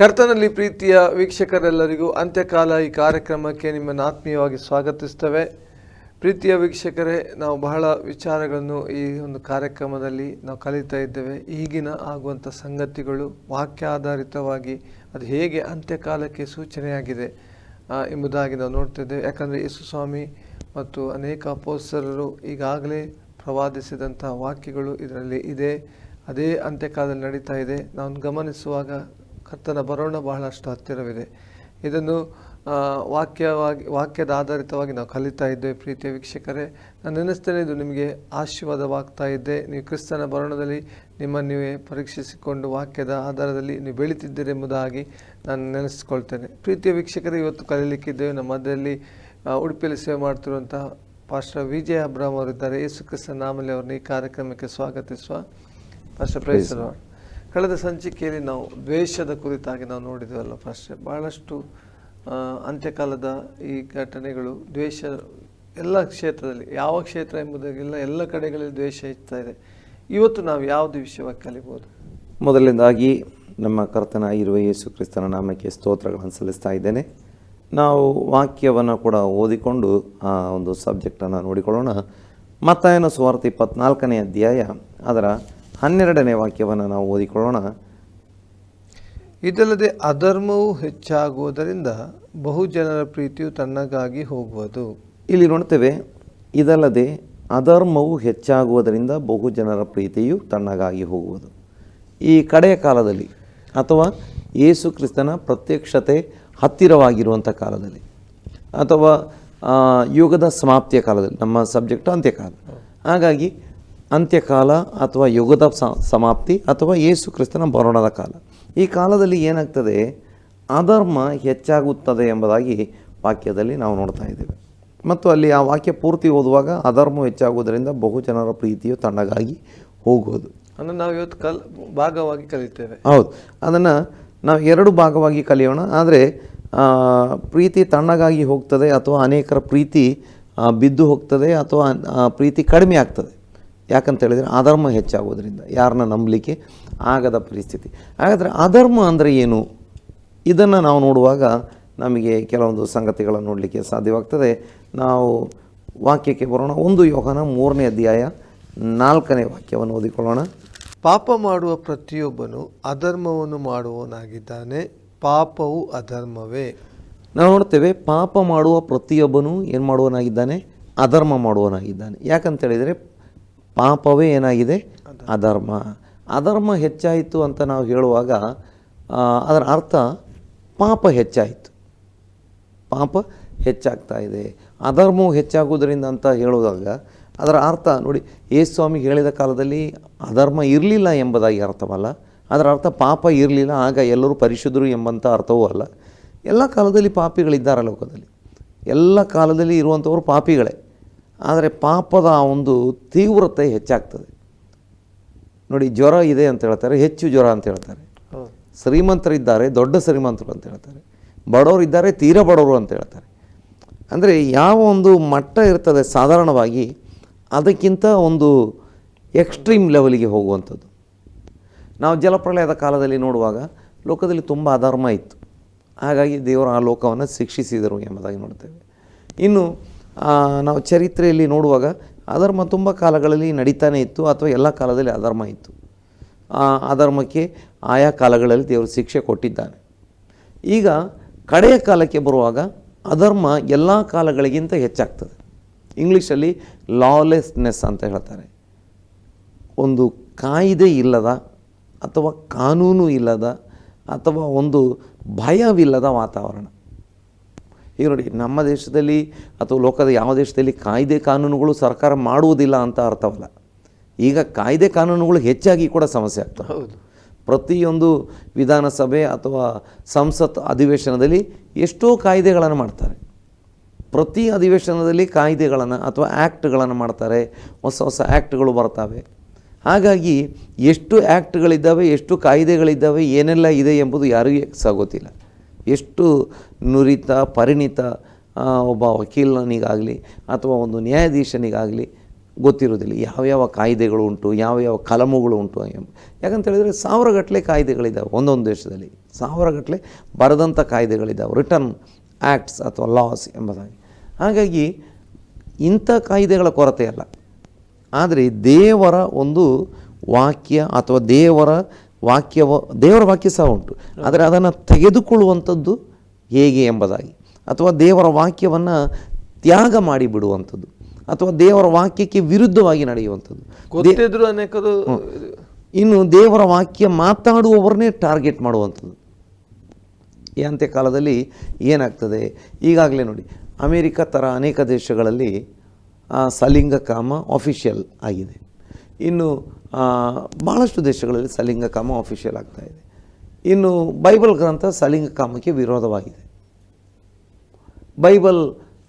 ಕರ್ತನಲ್ಲಿ ಪ್ರೀತಿಯ ವೀಕ್ಷಕರೆಲ್ಲರಿಗೂ ಅಂತ್ಯಕಾಲ ಈ ಕಾರ್ಯಕ್ರಮಕ್ಕೆ ನಿಮ್ಮನ್ನು ಆತ್ಮೀಯವಾಗಿ ಸ್ವಾಗತಿಸ್ತೇವೆ. ಪ್ರೀತಿಯ ವೀಕ್ಷಕರೇ, ನಾವು ಬಹಳ ವಿಚಾರಗಳನ್ನು ಈ ಒಂದು ಕಾರ್ಯಕ್ರಮದಲ್ಲಿ ನಾವು ಕಲಿತಾ ಇದ್ದೇವೆ. ಈಗಿನ ಆಗುವಂಥ ಸಂಗತಿಗಳು ವಾಕ್ಯಾಧಾರಿತವಾಗಿ ಅದು ಹೇಗೆ ಅಂತ್ಯಕಾಲಕ್ಕೆ ಸೂಚನೆಯಾಗಿದೆ ಎಂಬುದಾಗಿ ನಾವು ನೋಡ್ತಿದ್ದೇವೆ ಯಾಕಂದರೆ ಯೇಸು ಸ್ವಾಮಿ ಮತ್ತು ಅನೇಕ ಅಪೋಸ್ತರರು ಈಗಾಗಲೇ ಪ್ರವಾದಿಸಿದಂಥ ವಾಕ್ಯಗಳು ಇದರಲ್ಲಿ ಇದೆ. ಅದೇ ಅಂತ್ಯಕಾಲದಲ್ಲಿ ನಡೀತಾ ಇದೆ. ನಾವು ಗಮನಿಸುವಾಗ ಕರ್ತನ ಬರೋಣ ಬಹಳಷ್ಟು ಹತ್ತಿರವಿದೆ. ಇದನ್ನು ವಾಕ್ಯವಾಗಿ ವಾಕ್ಯದ ಆಧಾರಿತವಾಗಿ ನಾವು ಕಲಿತಾ ಇದ್ದೇವೆ. ಪ್ರೀತಿಯ ವೀಕ್ಷಕರೇ ನಾನು ನೆನೆಸ್ತೇನೆ ಇದು ನಿಮಗೆ ಆಶೀರ್ವಾದವಾಗ್ತಾ ಇದ್ದೆ ನೀವು ಕ್ರಿಸ್ತನ ಬರೋಣದಲ್ಲಿ ನಿಮ್ಮ ನೀವೇ ಪರೀಕ್ಷಿಸಿಕೊಂಡು ವಾಕ್ಯದ ಆಧಾರದಲ್ಲಿ ನೀವು ಬೆಳೀತಿದ್ದೀರಿ ಎಂಬುದಾಗಿ ನಾನು ನೆನೆಸ್ಕೊಳ್ತೇನೆ. ಪ್ರೀತಿಯ ವೀಕ್ಷಕರೇ ಇವತ್ತು ಕಲೀಲಿಕ್ಕಿದ್ದೇವೆ. ನಮ್ಮ ಮಧ್ಯದಲ್ಲಿ ಉಡುಪಿಯಲ್ಲಿ ಸೇವೆ ಮಾಡ್ತಿರುವಂತಹ ಪಾಸ್ಟರ್ ವಿಜಯ ಅಬ್ರಾಮ್ ಅವರಿದ್ದಾರೆ ಯೇಸು ಕ್ರಿಸ್ತ ನಾಮಲ್ಲಿ ಅವ್ರನ್ನ ಈ ಕಾರ್ಯಕ್ರಮಕ್ಕೆ ಸ್ವಾಗತಿಸುವ. Pastor price. ಕಳೆದ ಸಂಚಿಕೆಯಲ್ಲಿ ನಾವು ದ್ವೇಷದ ಕುರಿತಾಗಿ ನಾವು ನೋಡಿದ್ವಲ್ಲ ಫಸ್ಟ್. ಬಹಳಷ್ಟು ಆ, ಅಂತ್ಯಕಾಲದ ಈ ಘಟನೆಗಳು ದ್ವೇಷ ಎಲ್ಲ ಕ್ಷೇತ್ರದಲ್ಲಿ ಯಾವ ಕ್ಷೇತ್ರ ಎಂಬುದಾಗಿಲ್ಲ ಎಲ್ಲ ಕಡೆಗಳಲ್ಲಿ ದ್ವೇಷ ಹೆಚ್ಚುತ್ತಾ ಇದೆ. ಇವತ್ತು ನಾವು ಯಾವುದು ವಿಷಯವಾಗಿ ಕಲಿಬೋದು? ಮೊದಲನೇದಾಗಿ ನಮ್ಮ ಕರ್ತನ ಇರುವ ಯೇಸು ಕ್ರಿಸ್ತನ ನಾಮಕ್ಕೆ ಸ್ತೋತ್ರಗಳನ್ನು ಸಲ್ಲಿಸ್ತಾ ಇದ್ದೇನೆ. ನಾವು ವಾಕ್ಯವನ್ನು ಕೂಡ ಓದಿಕೊಂಡು ಆ ಒಂದು ಸಬ್ಜೆಕ್ಟನ್ನು ನೋಡಿಕೊಳ್ಳೋಣ. ಮತ್ತಾಯನ ಸುವಾರ್ತೆ ಇಪ್ಪತ್ನಾಲ್ಕನೇ ಅಧ್ಯಾಯ ಅದರ ಹನ್ನೆರಡನೇ ವಾಕ್ಯವನ್ನು ನಾವು ಓದಿಕೊಳ್ಳೋಣ. ಇದಲ್ಲದೆ ಅಧರ್ಮವು ಹೆಚ್ಚಾಗುವುದರಿಂದ ಬಹು ಜನರ ಪ್ರೀತಿಯು ತಣ್ಣಗಾಗಿ ಹೋಗುವುದು. ಇಲ್ಲಿ ನೋಡ್ತೇವೆ ಇದಲ್ಲದೆ ಅಧರ್ಮವು ಹೆಚ್ಚಾಗುವುದರಿಂದ ಬಹು ಜನರ ಪ್ರೀತಿಯು ತಣ್ಣಗಾಗಿ ಹೋಗುವುದು. ಈ ಕಡೆಯ ಕಾಲದಲ್ಲಿ ಅಥವಾ ಯೇಸು ಕ್ರಿಸ್ತನ ಪ್ರತ್ಯಕ್ಷತೆ ಹತ್ತಿರವಾಗಿರುವಂಥ ಕಾಲದಲ್ಲಿ ಅಥವಾ ಯುಗದ ಸಮಾಪ್ತಿಯ ಕಾಲದಲ್ಲಿ ನಮ್ಮ ಸಬ್ಜೆಕ್ಟ್ ಅಂತ್ಯಕಾಲ ಹಾಗಾಗಿ ಅಂತ್ಯಕಾಲ ಅಥವಾ ಯುಗದ ಸಮಾಪ್ತಿ ಅಥವಾ ಯೇಸು ಕ್ರಿಸ್ತನ ಬರೋಣದ ಕಾಲ. ಈ ಕಾಲದಲ್ಲಿ ಏನಾಗ್ತದೆ? ಅಧರ್ಮ ಹೆಚ್ಚಾಗುತ್ತದೆ ಎಂಬುದಾಗಿ ವಾಕ್ಯದಲ್ಲಿ ನಾವು ನೋಡ್ತಾ ಇದ್ದೇವೆ. ಮತ್ತು ಅಲ್ಲಿ ಆ ವಾಕ್ಯ ಪೂರ್ತಿ ಓದುವಾಗ ಅಧರ್ಮ ಹೆಚ್ಚಾಗುವುದರಿಂದ ಬಹು ಜನರ ಪ್ರೀತಿಯು ತಣ್ಣಗಾಗಿ ಹೋಗುವುದು. ಅಂದರೆ ನಾವು ಇವತ್ತು ಕಲ್ ಭಾಗವಾಗಿ ಕಲಿತೇವೆ. ಹೌದು. ಅದನ್ನು ನಾವು ಎರಡು ಭಾಗವಾಗಿ ಕಲಿಯೋಣ. ಆದರೆ ಪ್ರೀತಿ ತಣ್ಣಗಾಗಿ ಹೋಗ್ತದೆ ಅಥವಾ ಅನೇಕರ ಪ್ರೀತಿ ಬಿದ್ದು ಹೋಗ್ತದೆ ಅಥವಾ ಪ್ರೀತಿ ಕಡಿಮೆ ಆಗ್ತದೆ. ಯಾಕಂತ ಹೇಳಿದರೆ ಅಧರ್ಮ ಹೆಚ್ಚಾಗೋದ್ರಿಂದ ಯಾರನ್ನ ನಂಬಲಿಕ್ಕೆ ಆಗದ ಪರಿಸ್ಥಿತಿ. ಹಾಗಾದರೆ ಅಧರ್ಮ ಅಂದರೆ ಏನು? ಇದನ್ನು ನಾವು ನೋಡುವಾಗ ನಮಗೆ ಕೆಲವೊಂದು ಸಂಗತಿಗಳನ್ನು ನೋಡಲಿಕ್ಕೆ ಸಾಧ್ಯವಾಗ್ತದೆ. ನಾವು ವಾಕ್ಯಕ್ಕೆ ಬರೋಣ. ಒಂದು ಯೋಹನ ಮೂರನೇ ಅಧ್ಯಾಯ ನಾಲ್ಕನೇ ವಾಕ್ಯವನ್ನು ಓದಿಕೊಳ್ಳೋಣ. ಪಾಪ ಮಾಡುವ ಪ್ರತಿಯೊಬ್ಬನು ಅಧರ್ಮವನ್ನು ಮಾಡುವವನಾಗಿದ್ದಾನೆ. ಪಾಪವು ಅಧರ್ಮವೇ. ನಾವು ನೋಡ್ತೇವೆ ಪಾಪ ಮಾಡುವ ಪ್ರತಿಯೊಬ್ಬನು ಏನು ಮಾಡುವನಾಗಿದ್ದಾನೆ ಅಧರ್ಮ ಮಾಡುವನಾಗಿದ್ದಾನೆ ಯಾಕಂತ ಹೇಳಿದರೆ ಪಾಪವೇ ಏನಾಗಿದೆ? ಅಧರ್ಮ. ಅಧರ್ಮ ಹೆಚ್ಚಾಯಿತು ಅಂತ ನಾವು ಹೇಳುವಾಗ ಅದರ ಅರ್ಥ ಪಾಪ ಹೆಚ್ಚಾಯಿತು. ಪಾಪ ಹೆಚ್ಚಾಗ್ತಾ ಇದೆ. ಅಧರ್ಮವು ಹೆಚ್ಚಾಗುವುದರಿಂದ ಅಂತ ಹೇಳುವಾಗ, ಅದರ ಅರ್ಥ ನೋಡಿ, ಯೇಸು ಸ್ವಾಮಿ ಹೇಳಿದ ಕಾಲದಲ್ಲಿ ಅಧರ್ಮ ಇರಲಿಲ್ಲ ಎಂಬುದಾಗಿ ಅರ್ಥವಲ್ಲ. ಅದರ ಅರ್ಥ ಪಾಪ ಇರಲಿಲ್ಲ, ಆಗ ಎಲ್ಲರೂ ಪರಿಶುದ್ಧರು ಎಂಬಂಥ ಅರ್ಥವೂ ಅಲ್ಲ. ಎಲ್ಲ ಕಾಲದಲ್ಲಿ ಪಾಪಿಗಳಿದ್ದಾರೆ ಲೋಕದಲ್ಲಿ ಎಲ್ಲ ಕಾಲದಲ್ಲಿ ಇರುವಂಥವರು ಪಾಪಿಗಳೇ. ಆದರೆ ಪಾಪದ ಒಂದು ತೀವ್ರತೆ ಹೆಚ್ಚಾಗ್ತದೆ. ನೋಡಿ ಜ್ವರ ಇದೆ ಅಂತ ಹೇಳ್ತಾರೆ ಹೆಚ್ಚು ಜ್ವರ ಅಂತ ಹೇಳ್ತಾರೆ. ಶ್ರೀಮಂತರಿದ್ದಾರೆ ದೊಡ್ಡ ಶ್ರೀಮಂತರು ಅಂತ ಹೇಳ್ತಾರೆ. ಬಡವರಿದ್ದಾರೆ ತೀರ ಬಡವರು ಅಂತ ಹೇಳ್ತಾರೆ. ಅಂದರೆ ಯಾವ ಒಂದು ಮಟ್ಟ ಇರ್ತದೆ ಸಾಧಾರಣವಾಗಿ ಅದಕ್ಕಿಂತ ಒಂದು ಎಕ್ಸ್ಟ್ರೀಮ್ ಲೆವೆಲಿಗೆ ಹೋಗುವಂಥದ್ದು. ನಾವು ಜಲಪ್ರಳಯದ ಕಾಲದಲ್ಲಿ ನೋಡುವಾಗ ಲೋಕದಲ್ಲಿ ತುಂಬ ಅಧರ್ಮ ಇತ್ತು. ಹಾಗಾಗಿ ದೇವರು ಆ ಲೋಕವನ್ನು ಶಿಕ್ಷಿಸಿದರು ಎಂಬುದಾಗಿ ನೋಡ್ತೇವೆ ಇನ್ನು ನಾವು ಚರಿತ್ರೆಯಲ್ಲಿ ನೋಡುವಾಗ ಅಧರ್ಮ ತುಂಬ ಕಾಲಗಳಲ್ಲಿ ನಡೀತಾನೆ ಇತ್ತು ಅಥವಾ ಎಲ್ಲ ಕಾಲದಲ್ಲಿ ಅಧರ್ಮ ಇತ್ತು. ಅಧರ್ಮಕ್ಕೆ ಆಯಾ ಕಾಲಗಳಲ್ಲಿ ದೇವರು ಶಿಕ್ಷೆ ಕೊಟ್ಟಿದ್ದಾನೆ. ಈಗ ಕಡೆಯ ಕಾಲಕ್ಕೆ ಬರುವಾಗ ಅಧರ್ಮ ಎಲ್ಲ ಕಾಲಗಳಿಗಿಂತ ಹೆಚ್ಚಾಗ್ತದೆ. ಇಂಗ್ಲೀಷಲ್ಲಿ ಲಾಲೆಸ್ನೆಸ್ ಅಂತ ಹೇಳ್ತಾರೆ. ಒಂದು ಕಾಯಿದೆ ಇಲ್ಲದ ಅಥವಾ ಕಾನೂನು ಇಲ್ಲದ ಅಥವಾ ಒಂದು ಭಯವಿಲ್ಲದ ವಾತಾವರಣ. ಈಗ ನೋಡಿ ನಮ್ಮ ದೇಶದಲ್ಲಿ ಅಥವಾ ಲೋಕದ ಯಾವ ದೇಶದಲ್ಲಿ ಕಾಯ್ದೆ ಕಾನೂನುಗಳು ಸರ್ಕಾರ ಮಾಡುವುದಿಲ್ಲ ಅಂತ ಅರ್ಥವಲ್ಲ. ಈಗ ಕಾಯ್ದೆ ಕಾನೂನುಗಳು ಹೆಚ್ಚಾಗಿ ಕೂಡ ಸಮಸ್ಯೆ ಆಗ್ತವೆ. ಹೌದು. ಪ್ರತಿಯೊಂದು ವಿಧಾನಸಭೆ ಅಥವಾ ಸಂಸತ್ ಅಧಿವೇಶನದಲ್ಲಿ ಎಷ್ಟೋ ಕಾಯ್ದೆಗಳನ್ನು ಮಾಡ್ತಾರೆ. ಪ್ರತಿ ಅಧಿವೇಶನದಲ್ಲಿ ಕಾಯ್ದೆಗಳನ್ನು ಅಥವಾ ಆ್ಯಕ್ಟ್ಗಳನ್ನು ಮಾಡ್ತಾರೆ. ಹೊಸ ಹೊಸ ಆ್ಯಕ್ಟ್ಗಳು ಬರ್ತವೆ. ಹಾಗಾಗಿ ಎಷ್ಟು ಆ್ಯಕ್ಟ್ಗಳಿದ್ದಾವೆ ಎಷ್ಟು ಕಾಯ್ದೆಗಳಿದ್ದಾವೆ ಏನೆಲ್ಲ ಇದೆ ಎಂಬುದು ಯಾರಿಗೂ ಸಾಗೋತಿಲ್ಲ ಎಷ್ಟು ನುರಿತ, ಪರಿಣಿತ ಒಬ್ಬ ವಕೀಲನಿಗಾಗಲಿ ಅಥವಾ ಒಂದು ನ್ಯಾಯಾಧೀಶನಿಗಾಗಲಿ ಗೊತ್ತಿರೋದಿಲ್ಲ ಯಾವ್ಯಾವ ಕಾಯ್ದೆಗಳು ಉಂಟು, ಯಾವ್ಯಾವ ಯಾವ ಕಲಮುಗಳು ಉಂಟು ಎಂಬ ಯಾಕಂತ ಹೇಳಿದರೆ ಸಾವಿರಗಟ್ಟಲೆ ಕಾಯ್ದೆಗಳಿದ್ದಾವೆ ಒಂದೊಂದು ದೇಶದಲ್ಲಿ. ಸಾವಿರಗಟ್ಟಲೆ ಬರೆದಂಥ ಕಾಯ್ದೆಗಳಿದ್ದಾವೆ ರಿಟರ್ನ್ ಆ್ಯಕ್ಟ್ಸ್ ಅಥವಾ ಲಾಸ್ ಎಂಬುದಾಗಿ. ಹಾಗಾಗಿ ಇಂಥ ಕಾಯ್ದೆಗಳ ಕೊರತೆ ಅಲ್ಲ. ಆದರೆ ದೇವರ ಒಂದು ವಾಕ್ಯ ಅಥವಾ ದೇವರ ವಾಕ್ಯವ ದೇವರ ವಾಕ್ಯ ಸಹ ಉಂಟು. ಆದರೆ ಅದನ್ನು ತೆಗೆದುಕೊಳ್ಳುವಂಥದ್ದು ಹೇಗೆ ಎಂಬುದಾಗಿ. ಅಥವಾ ದೇವರ ವಾಕ್ಯವನ್ನು ತ್ಯಾಗ ಮಾಡಿ ಬಿಡುವಂಥದ್ದು ಅಥವಾ ದೇವರ ವಾಕ್ಯಕ್ಕೆ ವಿರುದ್ಧವಾಗಿ ನಡೆಯುವಂಥದ್ದು. ಅನೇಕರು ಇನ್ನು ದೇವರ ವಾಕ್ಯ ಮಾತಾಡುವವರನ್ನೇ ಟಾರ್ಗೆಟ್ ಮಾಡುವಂಥದ್ದು. ಈ ಅಂತ್ಯಕಾಲದಲ್ಲಿ ಏನಾಗ್ತದೆ? ಈಗಾಗಲೇ ನೋಡಿ ಅಮೇರಿಕ ಥರ ಅನೇಕ ದೇಶಗಳಲ್ಲಿ ಆ, ಸಲಿಂಗ ಕಾಮ ಆಫಿಷಿಯಲ್ ಆಗಿದೆ. ಇನ್ನು ಭಾಳಷ್ಟು ದೇಶಗಳಲ್ಲಿ ಸಲಿಂಗ ಕಾಮ ಅಫಿಷಿಯಲ್ ಆಗ್ತಾ ಇದೆ. ಇನ್ನು ಬೈಬಲ್ ಗ್ರಂಥ ಸಲಿಂಗ ಕಾಮಕ್ಕೆ ವಿರೋಧವಾಗಿದೆ. ಬೈಬಲ್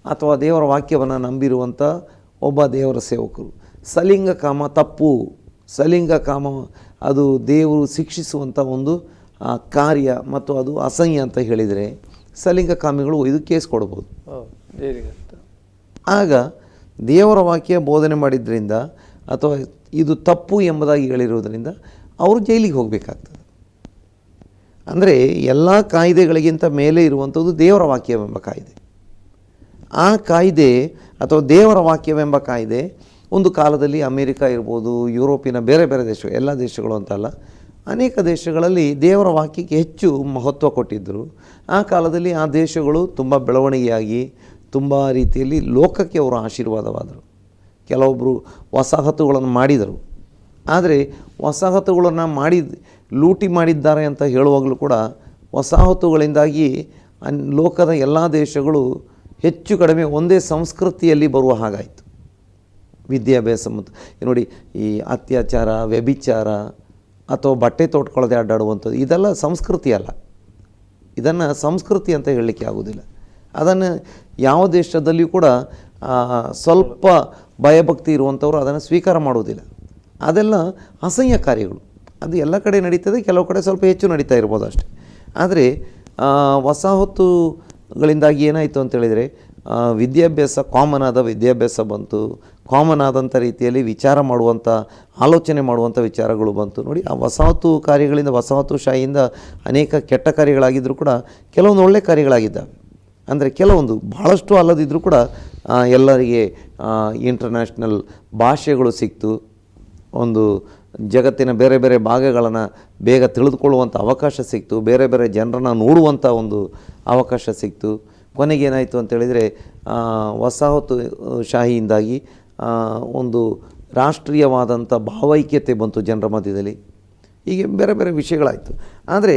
ಅಥವಾ ದೇವರ ವಾಕ್ಯವನ್ನು ನಂಬಿರುವಂಥ ಒಬ್ಬ ದೇವರ ಸೇವಕರು ಸಲಿಂಗ ಕಾಮ ತಪ್ಪು ಸಲಿಂಗ ಕಾಮ ಅದು ದೇವರು ಶಿಕ್ಷಿಸುವಂಥ ಒಂದು ಕಾರ್ಯ ಮತ್ತು ಅದು ಅಸಹ್ಯ ಅಂತ ಹೇಳಿದರೆ ಸಲಿಂಗ ಕಾಮಿಗಳು ಇದು ಕೇಸ್ ಕೊಡ್ಬೋದು. ಆಗ ದೇವರ ವಾಕ್ಯ ಬೋಧನೆ ಮಾಡಿದ್ರಿಂದ ಅಥವಾ ಇದು ತಪ್ಪು ಎಂಬುದಾಗಿ ಹೇಳಿರುವುದರಿಂದ ಅವರು ಜೈಲಿಗೆ ಹೋಗಬೇಕಾಗ್ತದೆ. ಅಂದರೆ ಎಲ್ಲ ಕಾಯ್ದೆಗಳಿಗಿಂತ ಮೇಲೆ ಇರುವಂಥದ್ದು ದೇವರ ವಾಕ್ಯವೆಂಬ ಕಾಯ್ದೆ. ಆ ಕಾಯ್ದೆ ಅಥವಾ ದೇವರ ವಾಕ್ಯವೆಂಬ ಕಾಯ್ದೆ ಒಂದು ಕಾಲದಲ್ಲಿ ಅಮೇರಿಕ ಇರ್ಬೋದು, ಯುರೋಪಿನ ಬೇರೆ ಬೇರೆ ದೇಶ, ಎಲ್ಲ ದೇಶಗಳು ಅಂತಲ್ಲ ಅನೇಕ ದೇಶಗಳಲ್ಲಿ ದೇವರ ವಾಕ್ಯಕ್ಕೆ ಹೆಚ್ಚು ಮಹತ್ವ ಕೊಟ್ಟಿದ್ದರು. ಆ ಕಾಲದಲ್ಲಿ ಆ ದೇಶಗಳು ತುಂಬ ಬೆಳವಣಿಗೆಯಾಗಿ ತುಂಬ ರೀತಿಯಲ್ಲಿ ಲೋಕಕ್ಕೆ ಅವರು ಆಶೀರ್ವಾದವಾದರು. ಕೆಲವೊಬ್ಬರು ವಸಾಹತುಗಳನ್ನು ಮಾಡಿದರು. ಆದರೆ ವಸಾಹತುಗಳನ್ನು ಮಾಡಿ, ಲೂಟಿ ಮಾಡಿದ್ದಾರೆ ಅಂತ ಹೇಳುವಾಗಲೂ ಕೂಡ ವಸಾಹತುಗಳಿಂದಾಗಿ ಲೋಕದ ಎಲ್ಲ ದೇಶಗಳು ಹೆಚ್ಚು ಕಡಿಮೆ ಒಂದೇ ಸಂಸ್ಕೃತಿಯಲ್ಲಿ ಬರುವ ಹಾಗಾಯಿತು. ವಿದ್ಯಾಭ್ಯಾಸ ಮತ್ತು ನೋಡಿ ಈ ಅತ್ಯಾಚಾರ, ವ್ಯಭಿಚಾರ ಅಥವಾ ಬಟ್ಟೆ ತೊಟ್ಕೊಳ್ಳದೆ ಅಡ್ಡಾಡುವಂಥದ್ದು, ಇದೆಲ್ಲ ಸಂಸ್ಕೃತಿ ಅಲ್ಲ. ಇದನ್ನು ಸಂಸ್ಕೃತಿ ಅಂತ ಹೇಳಲಿಕ್ಕೆ ಆಗೋದಿಲ್ಲ ಅದನ್ನು ಯಾವ ದೇಶದಲ್ಲಿಯೂ ಕೂಡ ಸ್ವಲ್ಪ ಭಯಭಕ್ತಿ ಇರುವಂಥವ್ರು ಅದನ್ನು ಸ್ವೀಕಾರ ಮಾಡುವುದಿಲ್ಲ ಅದೆಲ್ಲ ಅಸಹ್ಯ ಕಾರ್ಯಗಳು. ಅದು ಎಲ್ಲ ಕಡೆ ನಡೀತದೆ, ಕೆಲವು ಕಡೆ ಸ್ವಲ್ಪ ಹೆಚ್ಚು ನಡೀತಾ ಇರ್ಬೋದು ಅಷ್ಟೆ. ಆದರೆ ವಸಾಹತುಗಳಿಂದಾಗಿ ಏನಾಯಿತು ಅಂತೇಳಿದರೆ ವಿದ್ಯಾಭ್ಯಾಸ ಕಾಮನ್ ಆದ ವಿದ್ಯಾಭ್ಯಾಸ ಬಂತು. ಕಾಮನ್ ಆದಂಥ ರೀತಿಯಲ್ಲಿ ವಿಚಾರ ಮಾಡುವಂಥ, ಆಲೋಚನೆ ಮಾಡುವಂಥ ವಿಚಾರಗಳು ಬಂತು. ನೋಡಿ, ಆ ವಸಾಹತು ಕಾರ್ಯಗಳಿಂದ ವಸಾಹತು ಶಾಹಿಯಿಂದ ಅನೇಕ ಕೆಟ್ಟ ಕಾರ್ಯಗಳಾಗಿದ್ದರೂ ಕೂಡ ಕೆಲವೊಂದು ಒಳ್ಳೆ ಕಾರ್ಯಗಳಾಗಿದ್ದಾವೆ. ಅಂದರೆ ಕೆಲವೊಂದು ಭಾಳಷ್ಟು ಅಲ್ಲದಿದ್ದರೂ ಕೂಡ ಎಲ್ಲರಿಗೆ ಇಂಟರ್ನ್ಯಾಷನಲ್ ಭಾಷೆಗಳು ಸಿಕ್ತು. ಒಂದು ಜಗತ್ತಿನ ಬೇರೆ ಬೇರೆ ಭಾಗಗಳನ್ನು ಬೇಗ ತಿಳಿದುಕೊಳ್ಳುವಂಥ ಅವಕಾಶ ಸಿಕ್ತು. ಬೇರೆ ಬೇರೆ ಜನರನ್ನು ನೋಡುವಂಥ ಒಂದು ಅವಕಾಶ ಸಿಕ್ತು. ಕೊನೆಗೇನಾಯಿತು ಅಂತೇಳಿದರೆ ವಸಾಹತು ಶಾಹಿಯಿಂದಾಗಿ ಒಂದು ರಾಷ್ಟ್ರೀಯವಾದಂಥ ಭಾವೈಕ್ಯತೆ ಬಂತು ಜನರ ಮಧ್ಯದಲ್ಲಿ. ಹೀಗೆ ಬೇರೆ ಬೇರೆ ವಿಷಯಗಳಾಯಿತು. ಆದರೆ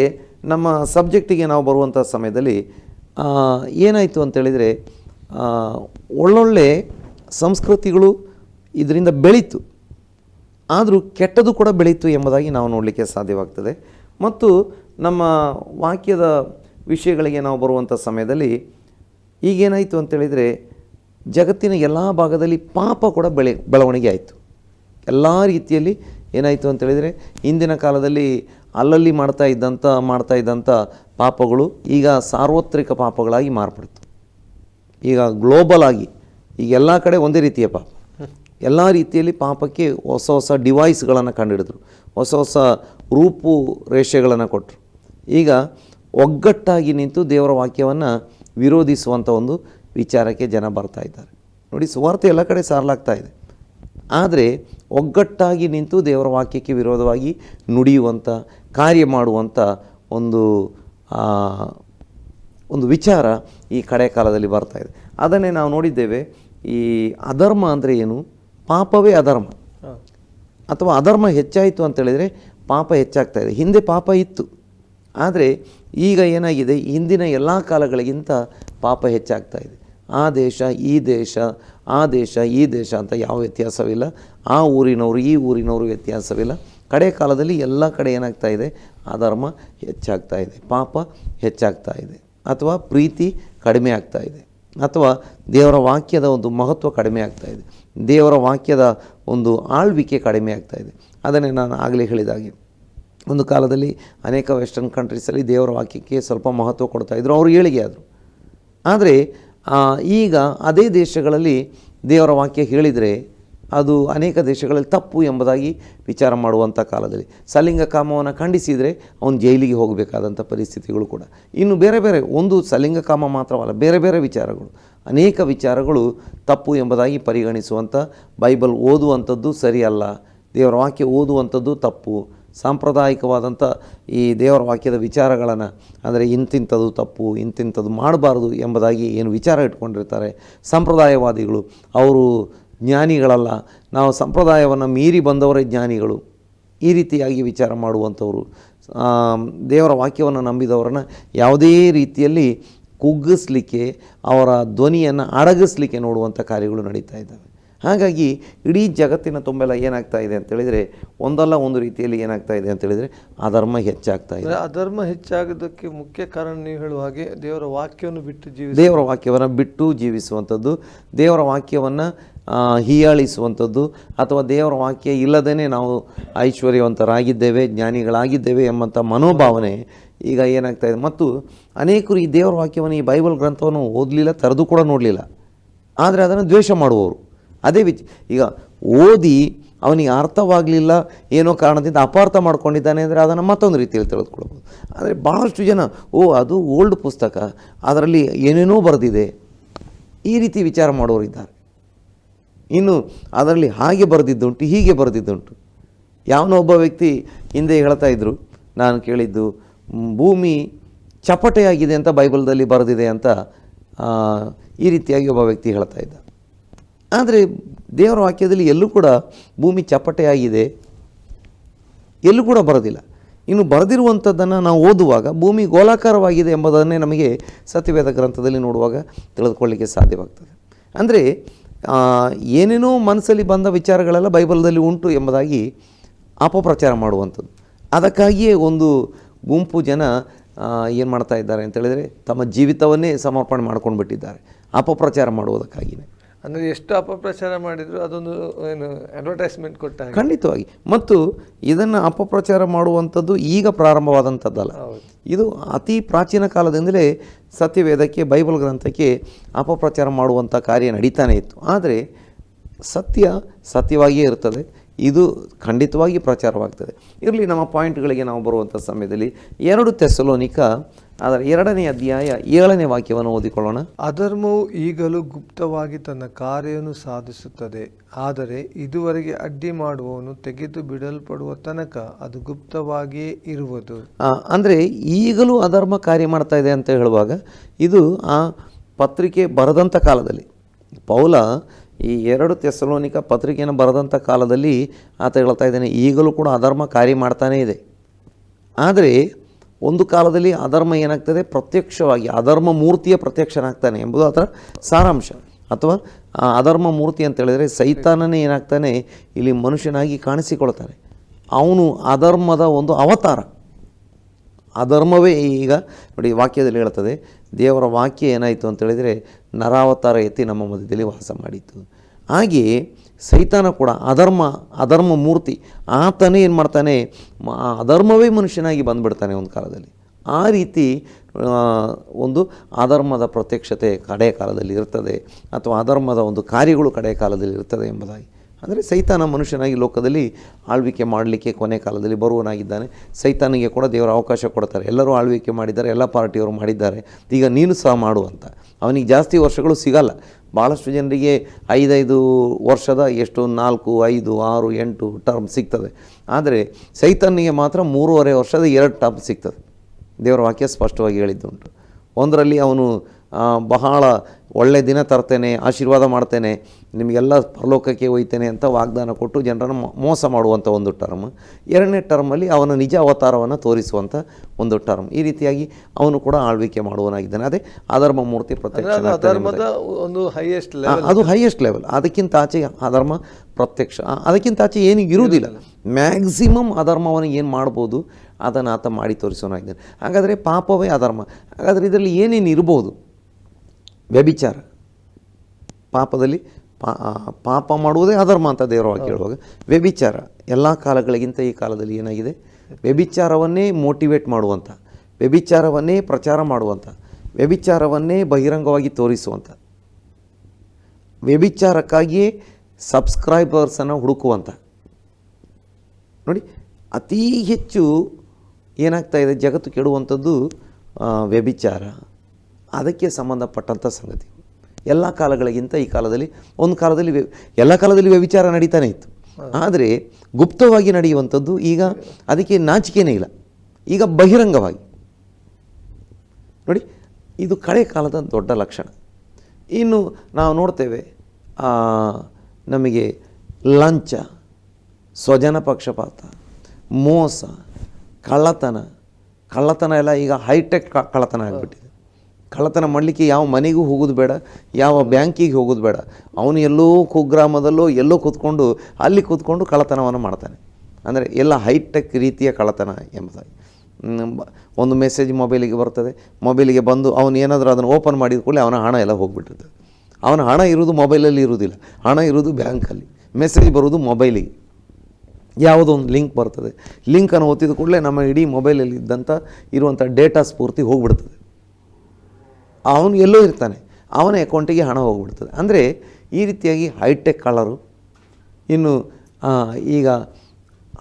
ನಮ್ಮ ಸಬ್ಜೆಕ್ಟಿಗೆ ನಾವು ಬರುವಂಥ ಸಮಯದಲ್ಲಿ ಏನಾಯಿತು ಅಂತೇಳಿದರೆ ಒಳ್ಳೊಳ್ಳೆ ಸಂಸ್ಕೃತಿಗಳು ಇದರಿಂದ ಬೆಳೀತು. ಆದರೂ ಕೆಟ್ಟದು ಕೂಡ ಬೆಳೀತು ಎಂಬುದಾಗಿ ನಾವು ನೋಡಲಿಕ್ಕೆ ಸಾಧ್ಯವಾಗ್ತದೆ. ಮತ್ತು ನಮ್ಮ ವಾಕ್ಯದ ವಿಷಯಗಳಿಗೆ ನಾವು ಬರುವಂಥ ಸಮಯದಲ್ಲಿ ಈಗೇನಾಯಿತು ಅಂತೇಳಿದರೆ ಜಗತ್ತಿನ ಎಲ್ಲ ಭಾಗದಲ್ಲಿ ಪಾಪ ಕೂಡ ಬೆಳೆ, ಬೆಳವಣಿಗೆ ಆಯಿತು. ಎಲ್ಲ ರೀತಿಯಲ್ಲಿ ಏನಾಯಿತು ಅಂತೇಳಿದರೆ ಹಿಂದಿನ ಕಾಲದಲ್ಲಿ ಅಲ್ಲಲ್ಲಿ ಮಾಡ್ತಾ ಇದ್ದಂಥ ಮಾಡ್ತಾ ಇದ್ದಂಥ ಪಾಪಗಳು ಈಗ ಸಾರ್ವತ್ರಿಕ ಪಾಪಗಳಾಗಿ ಮಾರ್ಪಡ್ತು. ಈಗ ಗ್ಲೋಬಲ್ ಆಗಿ, ಈಗ ಎಲ್ಲ ಕಡೆ ಒಂದೇ ರೀತಿಯ ಪಾಪ. ಎಲ್ಲ ರೀತಿಯಲ್ಲಿ ಪಾಪಕ್ಕೆ ಹೊಸ ಹೊಸ ಡಿವೈಸ್ಗಳನ್ನು ಕಂಡುಹಿಡಿದ್ರು ಹೊಸ ಹೊಸ ರೂಪು ರೇಷೆಗಳನ್ನು ಕೊಟ್ಟರು ಈಗ ಒಗ್ಗಟ್ಟಾಗಿ ನಿಂತು ದೇವರ ವಾಕ್ಯವನ್ನು ವಿರೋಧಿಸುವಂಥ ಒಂದು ವಿಚಾರಕ್ಕೆ ಜನ ಬರ್ತಾ ಇದ್ದಾರೆ. ನೋಡಿ, ಸುವಾರ್ತೆ ಎಲ್ಲ ಕಡೆ ಸಾರಲಾಗ್ತಾ ಇದೆ. ಆದರೆ ಒಗ್ಗಟ್ಟಾಗಿ ನಿಂತು ದೇವರ ವಾಕ್ಯಕ್ಕೆ ವಿರೋಧವಾಗಿ ನುಡಿಯುವಂಥ ಕಾರ್ಯ ಮಾಡುವಂಥ ಒಂದು ಒಂದು ವಿಚಾರ ಈ ಕಡೆ ಕಾಲದಲ್ಲಿ ಬರ್ತಾ ಇದೆ. ಅದನ್ನೇ ನಾವು ನೋಡಿದ್ದೇವೆ ಈ ಅಧರ್ಮ ಅಂದರೆ ಏನು? ಪಾಪವೇ ಅಧರ್ಮ. ಅಥವಾ ಅಧರ್ಮ ಹೆಚ್ಚಾಯಿತು ಅಂತೇಳಿದರೆ ಪಾಪ ಹೆಚ್ಚಾಗ್ತಾ ಇದೆ. ಹಿಂದೆ ಪಾಪ ಇತ್ತು. ಆದರೆ ಈಗ ಏನಾಗಿದೆ? ಹಿಂದಿನ ಎಲ್ಲ ಕಾಲಗಳಿಗಿಂತ ಪಾಪ ಹೆಚ್ಚಾಗ್ತಾ ಇದೆ. ಆ ದೇಶ ಈ ದೇಶ ಆ ದೇಶ ಈ ದೇಶ ಅಂತ ಯಾವ ವ್ಯತ್ಯಾಸವಿಲ್ಲ. ಆ ಊರಿನವರು ಈ ಊರಿನವರು ವ್ಯತ್ಯಾಸವಿಲ್ಲ. ಕಡೆ ಕಾಲದಲ್ಲಿ ಎಲ್ಲ ಕಡೆ ಏನಾಗ್ತಾ ಇದೆ? ಅಧರ್ಮ ಹೆಚ್ಚಾಗ್ತಾ ಇದೆ. ಪಾಪ ಹೆಚ್ಚಾಗ್ತಾ ಇದೆ. ಅಥವಾ ಪ್ರೀತಿ ಕಡಿಮೆ ಆಗ್ತಾ ಇದೆ. ಅಥವಾ ದೇವರ ವಾಕ್ಯದ ಒಂದು ಮಹತ್ವ ಕಡಿಮೆ ಆಗ್ತಾ ಇದೆ. ದೇವರ ವಾಕ್ಯದ ಒಂದು ಆಳ್ವಿಕೆ ಕಡಿಮೆ ಆಗ್ತಾ ಇದೆ. ಅದನ್ನೇ ನಾನು ಆಗಲೇ ಹೇಳಿದಾಗೆ ಒಂದು ಕಾಲದಲ್ಲಿ ಅನೇಕ ವೆಸ್ಟರ್ನ್ ಕಂಟ್ರೀಸಲ್ಲಿ ದೇವರ ವಾಕ್ಯಕ್ಕೆ ಸ್ವಲ್ಪ ಮಹತ್ವ ಕೊಡ್ತಾಯಿದ್ರು ಅವರು ಏಳಿಗೆ ಆದರು. ಆದರೆ ಈಗ ಅದೇ ದೇಶಗಳಲ್ಲಿ ದೇವರ ವಾಕ್ಯ ಹೇಳಿದರೆ ಅದು ಅನೇಕ ದೇಶಗಳಲ್ಲಿ ತಪ್ಪು ಎಂಬುದಾಗಿ ವಿಚಾರ ಮಾಡುವಂಥ ಕಾಲದಲ್ಲಿ. ಸಲಿಂಗ ಕಾಮವನ್ನು ಖಂಡಿಸಿದರೆ ಅವನು ಜೈಲಿಗೆ ಹೋಗಬೇಕಾದಂಥ ಪರಿಸ್ಥಿತಿಗಳು ಕೂಡ. ಇನ್ನು ಬೇರೆ ಬೇರೆ, ಒಂದು ಸಲಿಂಗ ಕಾಮ ಮಾತ್ರವಲ್ಲ, ಬೇರೆ ಬೇರೆ ವಿಚಾರಗಳು. ಅನೇಕ ವಿಚಾರಗಳು ತಪ್ಪು ಎಂಬುದಾಗಿ ಪರಿಗಣಿಸುವಂಥ, ಬೈಬಲ್ ಓದುವಂಥದ್ದು ಸರಿಯಲ್ಲ. ದೇವರ ವಾಕ್ಯ ಓದುವಂಥದ್ದು ತಪ್ಪು. ಸಾಂಪ್ರದಾಯಿಕವಾದಂಥ ಈ ದೇವರ ವಾಕ್ಯದ ವಿಚಾರಗಳನ್ನು, ಅಂದರೆ ಇಂತಿಂಥದ್ದು ತಪ್ಪು, ಇಂತಿಂಥದ್ದು ಮಾಡಬಾರ್ದು ಎಂಬುದಾಗಿ ಏನು ವಿಚಾರ ಇಟ್ಕೊಂಡಿರ್ತಾರೆ ಸಂಪ್ರದಾಯವಾದಿಗಳು. ಅವರು ಜ್ಞಾನಿಗಳಲ್ಲ. ನಾವು ಸಂಪ್ರದಾಯವನ್ನು ಮೀರಿ ಬಂದವರೇ ಜ್ಞಾನಿಗಳು. ಈ ರೀತಿಯಾಗಿ ವಿಚಾರ ಮಾಡುವಂಥವರು. ದೇವರ ವಾಕ್ಯವನ್ನು ನಂಬಿದವರನ್ನು ಯಾವುದೇ ರೀತಿಯಲ್ಲಿ ಕುಗ್ಗಿಸ್ಲಿಕ್ಕೆ ಅವರ ಧ್ವನಿಯನ್ನು ಅಡಗಿಸ್ಲಿಕ್ಕೆ ನೋಡುವಂಥ ಕಾರ್ಯಗಳು ನಡೀತಾ ಇದ್ದಾವೆ. ಹಾಗಾಗಿ ಇಡೀ ಜಗತ್ತಿನ ತುಂಬೆಲ್ಲ ಏನಾಗ್ತಾ ಇದೆ ಅಂತೇಳಿದರೆ ಒಂದಲ್ಲ ಒಂದು ರೀತಿಯಲ್ಲಿ ಏನಾಗ್ತಾ ಇದೆ ಅಂತೇಳಿದರೆ ಅಧರ್ಮ ಹೆಚ್ಚಾಗ್ತಾ ಇದೆ. ಅಧರ್ಮ ಹೆಚ್ಚಾಗೋದಕ್ಕೆ ಮುಖ್ಯ ಕಾರಣ ನೀವು ಹೇಳುವ ಹಾಗೆ ದೇವರ ವಾಕ್ಯವನ್ನು ಬಿಟ್ಟು ಜೀವಿಸ ದೇವರ ವಾಕ್ಯವನ್ನು ಬಿಟ್ಟು ಜೀವಿಸುವಂಥದ್ದು. ದೇವರ ವಾಕ್ಯವನ್ನು ಹೀಯಾಳಿಸುವಂಥದ್ದು ಅಥವಾ ದೇವರ ವಾಕ್ಯ ಇಲ್ಲದೇ ನಾವು ಐಶ್ವರ್ಯವಂತರಾಗಿದ್ದೇವೆ, ಜ್ಞಾನಿಗಳಾಗಿದ್ದೇವೆ ಎಂಬಂಥ ಮನೋಭಾವನೆ ಈಗ ಏನಾಗ್ತಾ ಇದೆ. ಮತ್ತು ಅನೇಕರು ಈ ದೇವರ ವಾಕ್ಯವನ್ನು ಈ ಬೈಬಲ್ ಗ್ರಂಥವನ್ನು ಓದಲಿಲ್ಲ, ತರೆದು ಕೂಡ ನೋಡಲಿಲ್ಲ. ಆದರೆ ಅದನ್ನು ದ್ವೇಷ ಮಾಡುವವರು. ಅದೇ ವಿಚ್ ಈಗ ಓದಿ ಅವನಿಗೆ ಅರ್ಥವಾಗಲಿಲ್ಲ ಏನೋ ಕಾರಣದಿಂದ ಅಪಾರ್ಥ ಮಾಡ್ಕೊಂಡಿದ್ದಾನೆ ಅಂದರೆ ಅದನ್ನು ಮತ್ತೊಂದು ರೀತಿಯಲ್ಲಿ ತಿಳಿದುಕೊಳ್ಬೋದು ಆದರೆ ಭಾಳಷ್ಟು ಜನ, ಓ, ಅದು ಓಲ್ಡ್ ಪುಸ್ತಕ, ಅದರಲ್ಲಿ ಏನೇನೋ ಬರೆದಿದೆ, ಈ ರೀತಿ ವಿಚಾರ ಮಾಡೋರಿದ್ದಾರೆ ಇನ್ನು ಅದರಲ್ಲಿ ಹಾಗೆ ಬರೆದಿದ್ದುಂಟು, ಹೀಗೆ ಬರೆದಿದ್ದುಂಟು. ಯಾವನೋ ಒಬ್ಬ ವ್ಯಕ್ತಿ ಹಿಂದೆ ಹೇಳ್ತಾ ಇದ್ದರು ನಾನು ಕೇಳಿದ್ದು ಭೂಮಿ ಚಪಟೆಯಾಗಿದೆ ಅಂತ ಬೈಬಲ್ದಲ್ಲಿ ಬರೆದಿದೆ ಅಂತ ಈ ರೀತಿಯಾಗಿ ಒಬ್ಬ ವ್ಯಕ್ತಿ ಹೇಳ್ತಾ ಇದ್ದ. ಆದರೆ ದೇವರ ವಾಕ್ಯದಲ್ಲಿ ಎಲ್ಲೂ ಕೂಡ ಭೂಮಿ ಚಪ್ಪಟೆಯಾಗಿದೆ ಎಲ್ಲೂ ಕೂಡ ಬರೋದಿಲ್ಲ. ಇನ್ನು ಬರೆದಿರುವಂಥದ್ದನ್ನು ನಾವು ಓದುವಾಗ, ಭೂಮಿ ಗೋಲಾಕಾರವಾಗಿದೆ ಎಂಬುದನ್ನೇ ನಮಗೆ ಸತ್ಯವೇದ ಗ್ರಂಥದಲ್ಲಿ ನೋಡುವಾಗ ತಿಳಿದುಕೊಳ್ಳಿಕ್ಕೆ ಸಾಧ್ಯವಾಗ್ತದೆ. ಅಂದರೆ ಏನೇನೋ ಮನಸ್ಸಲ್ಲಿ ಬಂದ ವಿಚಾರಗಳೆಲ್ಲ ಬೈಬಲ್ದಲ್ಲಿ ಉಂಟು ಎಂಬುದಾಗಿ ಅಪಪ್ರಚಾರ ಮಾಡುವಂಥದ್ದು. ಅದಕ್ಕಾಗಿಯೇ ಒಂದು ಗುಂಪು ಜನ ಏನು ಮಾಡ್ತಾ ಇದ್ದಾರೆ ಅಂತೇಳಿದರೆ ತಮ್ಮ ಜೀವಿತವನ್ನೇ ಸಮರ್ಪಣೆ ಮಾಡ್ಕೊಂಡು ಬಿಟ್ಟಿದ್ದಾರೆ ಅಪಪ್ರಚಾರ ಮಾಡುವುದಕ್ಕಾಗಿಯೇ ಅಂದ್ರೆ ಎಷ್ಟು ಅಪಪ್ರಚಾರ ಮಾಡಿದ್ರು ಅದೊಂದು ಏನು ಅಡ್ವರ್ಟೈಸ್ಮೆಂಟ್ ಕೊಟ್ಟ. ಖಂಡಿತವಾಗಿ. ಮತ್ತು ಇದನ್ನು ಅಪಪ್ರಚಾರ ಮಾಡುವಂಥದ್ದು ಈಗ ಪ್ರಾರಂಭವಾದಂಥದ್ದಲ್ಲ. ಇದು ಅತಿ ಪ್ರಾಚೀನ ಕಾಲದಿಂದಲೇ ಸತ್ಯವೇದಕ್ಕೆ ಬೈಬಲ್ ಗ್ರಂಥಕ್ಕೆ ಅಪಪ್ರಚಾರ ಮಾಡುವಂಥ ಕಾರ್ಯ ನಡೀತಾನೆ ಇತ್ತು. ಆದರೆ ಸತ್ಯ ಸತ್ಯವಾಗಿಯೇ ಇರ್ತದೆ. ಇದು ಖಂಡಿತವಾಗಿ ಪ್ರಚಾರವಾಗ್ತದೆ. ಇರಲಿ ನಮ್ಮ ಪಾಯಿಂಟ್ಗಳಿಗೆ ನಾವು ಬರುವಂಥ ಸಮಯದಲ್ಲಿ ಎರಡು ತೆಸಲೋನಿಕ ಅದರ ಎರಡನೇ ಅಧ್ಯಾಯ ಏಳನೇ ವಾಕ್ಯವನ್ನು ಓದಿಕೊಳ್ಳೋಣ. ಅಧರ್ಮವು ಈಗಲೂ ಗುಪ್ತವಾಗಿ ತನ್ನ ಕಾರ್ಯವನ್ನು ಸಾಧಿಸುತ್ತದೆ ಆದರೆ ಇದುವರೆಗೆ ಅಡ್ಡಿ ಮಾಡುವವನು ತೆಗೆದು ಬಿಡಲ್ಪಡುವ ತನಕ ಅದು ಗುಪ್ತವಾಗಿಯೇ ಇರುವುದು. ಅಂದರೆ ಈಗಲೂ ಅಧರ್ಮ ಕಾರ್ಯ ಮಾಡ್ತಾ ಇದೆ ಅಂತ ಹೇಳುವಾಗ ಇದು ಆ ಪತ್ರಿಕೆ ಬರೆದಂಥ ಕಾಲದಲ್ಲಿ. ಪೌಲ ಈ ಎರಡು ತೆಸಲೋನಿಕ ಪತ್ರಿಕೆಯನ್ನು ಬರೆದಂಥ ಕಾಲದಲ್ಲಿ ಆತ ಹೇಳ್ತಾ ಇದ್ದಾನೆ ಈಗಲೂ ಕೂಡ ಅಧರ್ಮ ಕಾರ್ಯ ಮಾಡ್ತಾನೇ ಇದೆ. ಆದರೆ ಒಂದು ಕಾಲದಲ್ಲಿ ಅಧರ್ಮ ಏನಾಗ್ತದೆ? ಪ್ರತ್ಯಕ್ಷವಾಗಿ ಅಧರ್ಮ ಮೂರ್ತಿಯ ಪ್ರತ್ಯಕ್ಷನಾಗ್ತಾನೆ ಎಂಬುದು ಅದರ ಸಾರಾಂಶ. ಅಥವಾ ಅಧರ್ಮ ಮೂರ್ತಿ ಅಂತ ಹೇಳಿದರೆ ಸೈತಾನನೇ ಏನಾಗ್ತಾನೆ? ಇಲ್ಲಿ ಮನುಷ್ಯನಾಗಿ ಕಾಣಿಸಿಕೊಳ್ತಾನೆ. ಅವನು ಅಧರ್ಮದ ಒಂದು ಅವತಾರ. ಅಧರ್ಮವೇ ಈಗ ನೋಡಿ ವಾಕ್ಯದಲ್ಲಿ ಹೇಳ್ತದೆ ದೇವರ ವಾಕ್ಯ ಏನಾಯಿತು ಅಂತ ಹೇಳಿದರೆ ನರಾವತಾರ ಎತ್ತಿ ನಮ್ಮ ಮಧ್ಯದಲ್ಲಿ ವಾಸ ಮಾಡಿತ್ತು. ಹಾಗೆಯೇ ಸೈತಾನ ಕೂಡ ಅಧರ್ಮ ಅಧರ್ಮ ಮೂರ್ತಿ, ಆತನೇ ಏನು ಮಾಡ್ತಾನೆ ಅಧರ್ಮವೇ ಮನುಷ್ಯನಾಗಿ ಬಂದುಬಿಡ್ತಾನೆ ಒಂದು ಕಾಲದಲ್ಲಿ. ಆ ರೀತಿ ಒಂದು ಅಧರ್ಮದ ಪ್ರತ್ಯಕ್ಷತೆ ಕಡೆಯ ಕಾಲದಲ್ಲಿ ಇರ್ತದೆ ಅಥವಾ ಅಧರ್ಮದ ಒಂದು ಕಾರ್ಯಗಳು ಕಡೆಯ ಕಾಲದಲ್ಲಿ ಇರ್ತದೆ ಎಂಬುದಾಗಿ. ಅಂದರೆ ಸೈತಾನ ಮನುಷ್ಯನಾಗಿ ಲೋಕದಲ್ಲಿ ಆಳ್ವಿಕೆ ಮಾಡಲಿಕ್ಕೆ ಕೊನೆ ಕಾಲದಲ್ಲಿ ಬರುವನಾಗಿದ್ದಾನೆ. ಸೈತಾನಿಗೆ ಕೂಡ ದೇವರ ಅವಕಾಶ ಕೊಡ್ತಾರೆ. ಎಲ್ಲರೂ ಆಳ್ವಿಕೆ ಮಾಡಿದ್ದಾರೆ, ಎಲ್ಲ ಪಾರ್ಟಿಯವರು ಮಾಡಿದ್ದಾರೆ. ಈಗ ನೀನು ಸಹ ಮಾಡುವಂತ ಅವನಿಗೆ ಜಾಸ್ತಿ ವರ್ಷಗಳು ಸಿಗಲ್ಲ. ಭಾಳಷ್ಟು ಜನರಿಗೆ ಐದೈದು ವರ್ಷದ ಎಷ್ಟು? ನಾಲ್ಕು, ಐದು, ಆರು, ಎಂಟು ಟರ್ಮ್ ಸಿಗ್ತದೆ. ಆದರೆ ಸೈತಾನಿಗೆ ಮಾತ್ರ ಮೂರುವರೆ ವರ್ಷದ ಎರಡು ಟರ್ಮ್ ಸಿಗ್ತದೆ. ದೇವರ ವಾಕ್ಯ ಸ್ಪಷ್ಟವಾಗಿ ಹೇಳಿದ್ದುಂಟು. ಒಂದರಲ್ಲಿ ಅವನು ಬಹಳ ಒಳ್ಳೆ ದಿನ ತರ್ತೇನೆ, ಆಶೀರ್ವಾದ ಮಾಡ್ತೇನೆ. ನಿಮಗೆಲ್ಲ ಪರಲೋಕಕ್ಕೆ ಒಯ್ತೇನೆ ಅಂತ ವಾಗ್ದಾನ ಕೊಟ್ಟು ಜನರನ್ನು ಮೋಸ ಮಾಡುವಂಥ ಒಂದು ಟರ್ಮ್. ಎರಡನೇ ಟರ್ಮಲ್ಲಿ ಅವನ ನಿಜ ಅವತಾರವನ್ನು ತೋರಿಸುವಂಥ ಒಂದು ಟರ್ಮ್. ಈ ರೀತಿಯಾಗಿ ಅವನು ಕೂಡ ಆಳ್ವಿಕೆ ಮಾಡುವನಾಗಿದ್ದಾನೆ. ಅದೇ ಅಧರ್ಮ ಮೂರ್ತಿ ಪ್ರತ್ಯಕ್ಷ ಒಂದು ಹೈಯೆಸ್ಟ್ ಅದು ಹೈಯೆಸ್ಟ್ ಲೆವೆಲ್ ಅದಕ್ಕಿಂತ ಆಚೆ ಅಧರ್ಮ ಪ್ರತ್ಯಕ್ಷ. ಅದಕ್ಕಿಂತ ಆಚೆ ಏನು ಇರುವುದಿಲ್ಲ. ಮ್ಯಾಕ್ಸಿಮಮ್ ಅಧರ್ಮವನ್ನು ಏನು ಮಾಡ್ಬೋದು ಅದನ್ನು ಆತ ಮಾಡಿ ತೋರಿಸೋನಾಗಿದ್ದಾನೆ ಹಾಗಾದರೆ ಪಾಪವೇ ಅಧರ್ಮ. ಹಾಗಾದರೆ ಇದರಲ್ಲಿ ಏನೇನು ಇರ್ಬೋದು? ವ್ಯಭಿಚಾರ. ಪಾಪದಲ್ಲಿ ಪಾ ಪಾಪ ಮಾಡುವುದೇ ಅಧರ್ಮ ಅಂತ ದೇವರವಾಗಿ ಕೇಳುವಾಗ ವ್ಯಭಿಚಾರ. ಎಲ್ಲ ಕಾಲಗಳಿಗಿಂತ ಈ ಕಾಲದಲ್ಲಿ ಏನಾಗಿದೆ? ವ್ಯಭಿಚಾರವನ್ನೇ ಮೋಟಿವೇಟ್ ಮಾಡುವಂಥ ವ್ಯಭಿಚಾರವನ್ನೇ ಪ್ರಚಾರ ಮಾಡುವಂಥ ವ್ಯಭಿಚಾರವನ್ನೇ ಬಹಿರಂಗವಾಗಿ ತೋರಿಸುವಂಥ ವ್ಯಭಿಚಾರಕ್ಕಾಗಿಯೇ ಸಬ್ಸ್ಕ್ರೈಬರ್ಸನ್ನು ಹುಡುಕುವಂಥ ನೋಡಿ ಅತೀ ಹೆಚ್ಚು ಏನಾಗ್ತಾ ಇದೆ? ಜಗತ್ತು ಕೆಡುವಂಥದ್ದು ವ್ಯಭಿಚಾರ. ಅದಕ್ಕೆ ಸಂಬಂಧಪಟ್ಟಂಥ ಸಂಗತಿ. ಎಲ್ಲ ಕಾಲಗಳಿಗಿಂತ ಈ ಕಾಲದಲ್ಲಿ, ಒಂದು ಕಾಲದಲ್ಲಿ ಎಲ್ಲ ಕಾಲದಲ್ಲಿ ವ್ಯವಿಚಾರ ನಡೀತಾನೆ ಇತ್ತು. ಆದರೆ ಗುಪ್ತವಾಗಿ ನಡೆಯುವಂಥದ್ದು ಈಗ ಅದಕ್ಕೆ ನಾಚಿಕೆನೇ ಇಲ್ಲ. ಈಗ ಬಹಿರಂಗವಾಗಿ. ನೋಡಿ, ಇದು ಕಳೆ ಕಾಲದ ದೊಡ್ಡ ಲಕ್ಷಣ. ಇನ್ನು ನಾವು ನೋಡ್ತೇವೆ ನಮಗೆ ಲಂಚ, ಸ್ವಜನ ಪಕ್ಷಪಾತ, ಮೋಸ, ಕಳ್ಳತನ. ಕಳ್ಳತನ ಎಲ್ಲ ಈಗ ಹೈಟೆಕ್ ಕಳ್ಳತನ ಆಗಿಬಿಟ್ಟಿದೆ. ಕಳ್ಳತನ ಮಾಡಲಿಕ್ಕೆ ಯಾವ ಮನೆಗೂ ಹೋಗೋದು ಬೇಡ, ಯಾವ ಬ್ಯಾಂಕಿಗೆ ಹೋಗೋದು ಬೇಡ. ಅವನು ಎಲ್ಲೋ ಕುಗ್ರಾಮದಲ್ಲೋ ಎಲ್ಲೋ ಕೂತ್ಕೊಂಡು, ಅಲ್ಲಿ ಕೂತ್ಕೊಂಡು ಕಳ್ಳತನವನ್ನು ಮಾಡ್ತಾನೆ. ಅಂದರೆ ಎಲ್ಲ ಹೈಟೆಕ್ ರೀತಿಯ ಕಳ್ಳತನ ಎಂಬುದಾಗಿ. ಒಂದು ಮೆಸೇಜ್ ಮೊಬೈಲಿಗೆ ಬರ್ತದೆ. ಮೊಬೈಲಿಗೆ ಬಂದು ಅವನು ಏನಾದರೂ ಅದನ್ನು ಓಪನ್ ಮಾಡಿದ ಕೂಡಲೇ ಅವನ ಹಣ ಎಲ್ಲ ಹೋಗಿಬಿಟ್ಟಿರ್ತದೆ. ಅವನ ಹಣ ಇರೋದು ಮೊಬೈಲಲ್ಲಿ ಇರುವುದಿಲ್ಲ. ಹಣ ಇರೋದು ಬ್ಯಾಂಕಲ್ಲಿ. ಮೆಸೇಜ್ ಬರುವುದು ಮೊಬೈಲಿಗೆ. ಯಾವುದೋ ಒಂದು ಲಿಂಕ್ ಬರ್ತದೆ. ಲಿಂಕನ್ನು ಒತ್ತಿದ ಕೂಡಲೇ ನಮ್ಮ ಇಡೀ ಮೊಬೈಲಲ್ಲಿ ಇದ್ದಂಥ ಇರುವಂಥ ಡೇಟಾ ಸ್ಫೂರ್ತಿ ಹೋಗ್ಬಿಡ್ತದೆ. ಅವನು ಎಲ್ಲೋ ಇರ್ತಾನೆ. ಅವನ ಅಕೌಂಟಿಗೆ ಹಣ ಹೋಗ್ಬಿಡ್ತದೆ. ಅಂದರೆ ಈ ರೀತಿಯಾಗಿ ಹೈಟೆಕ್ ಕಳ್ಳರು ಇನ್ನು ಈಗ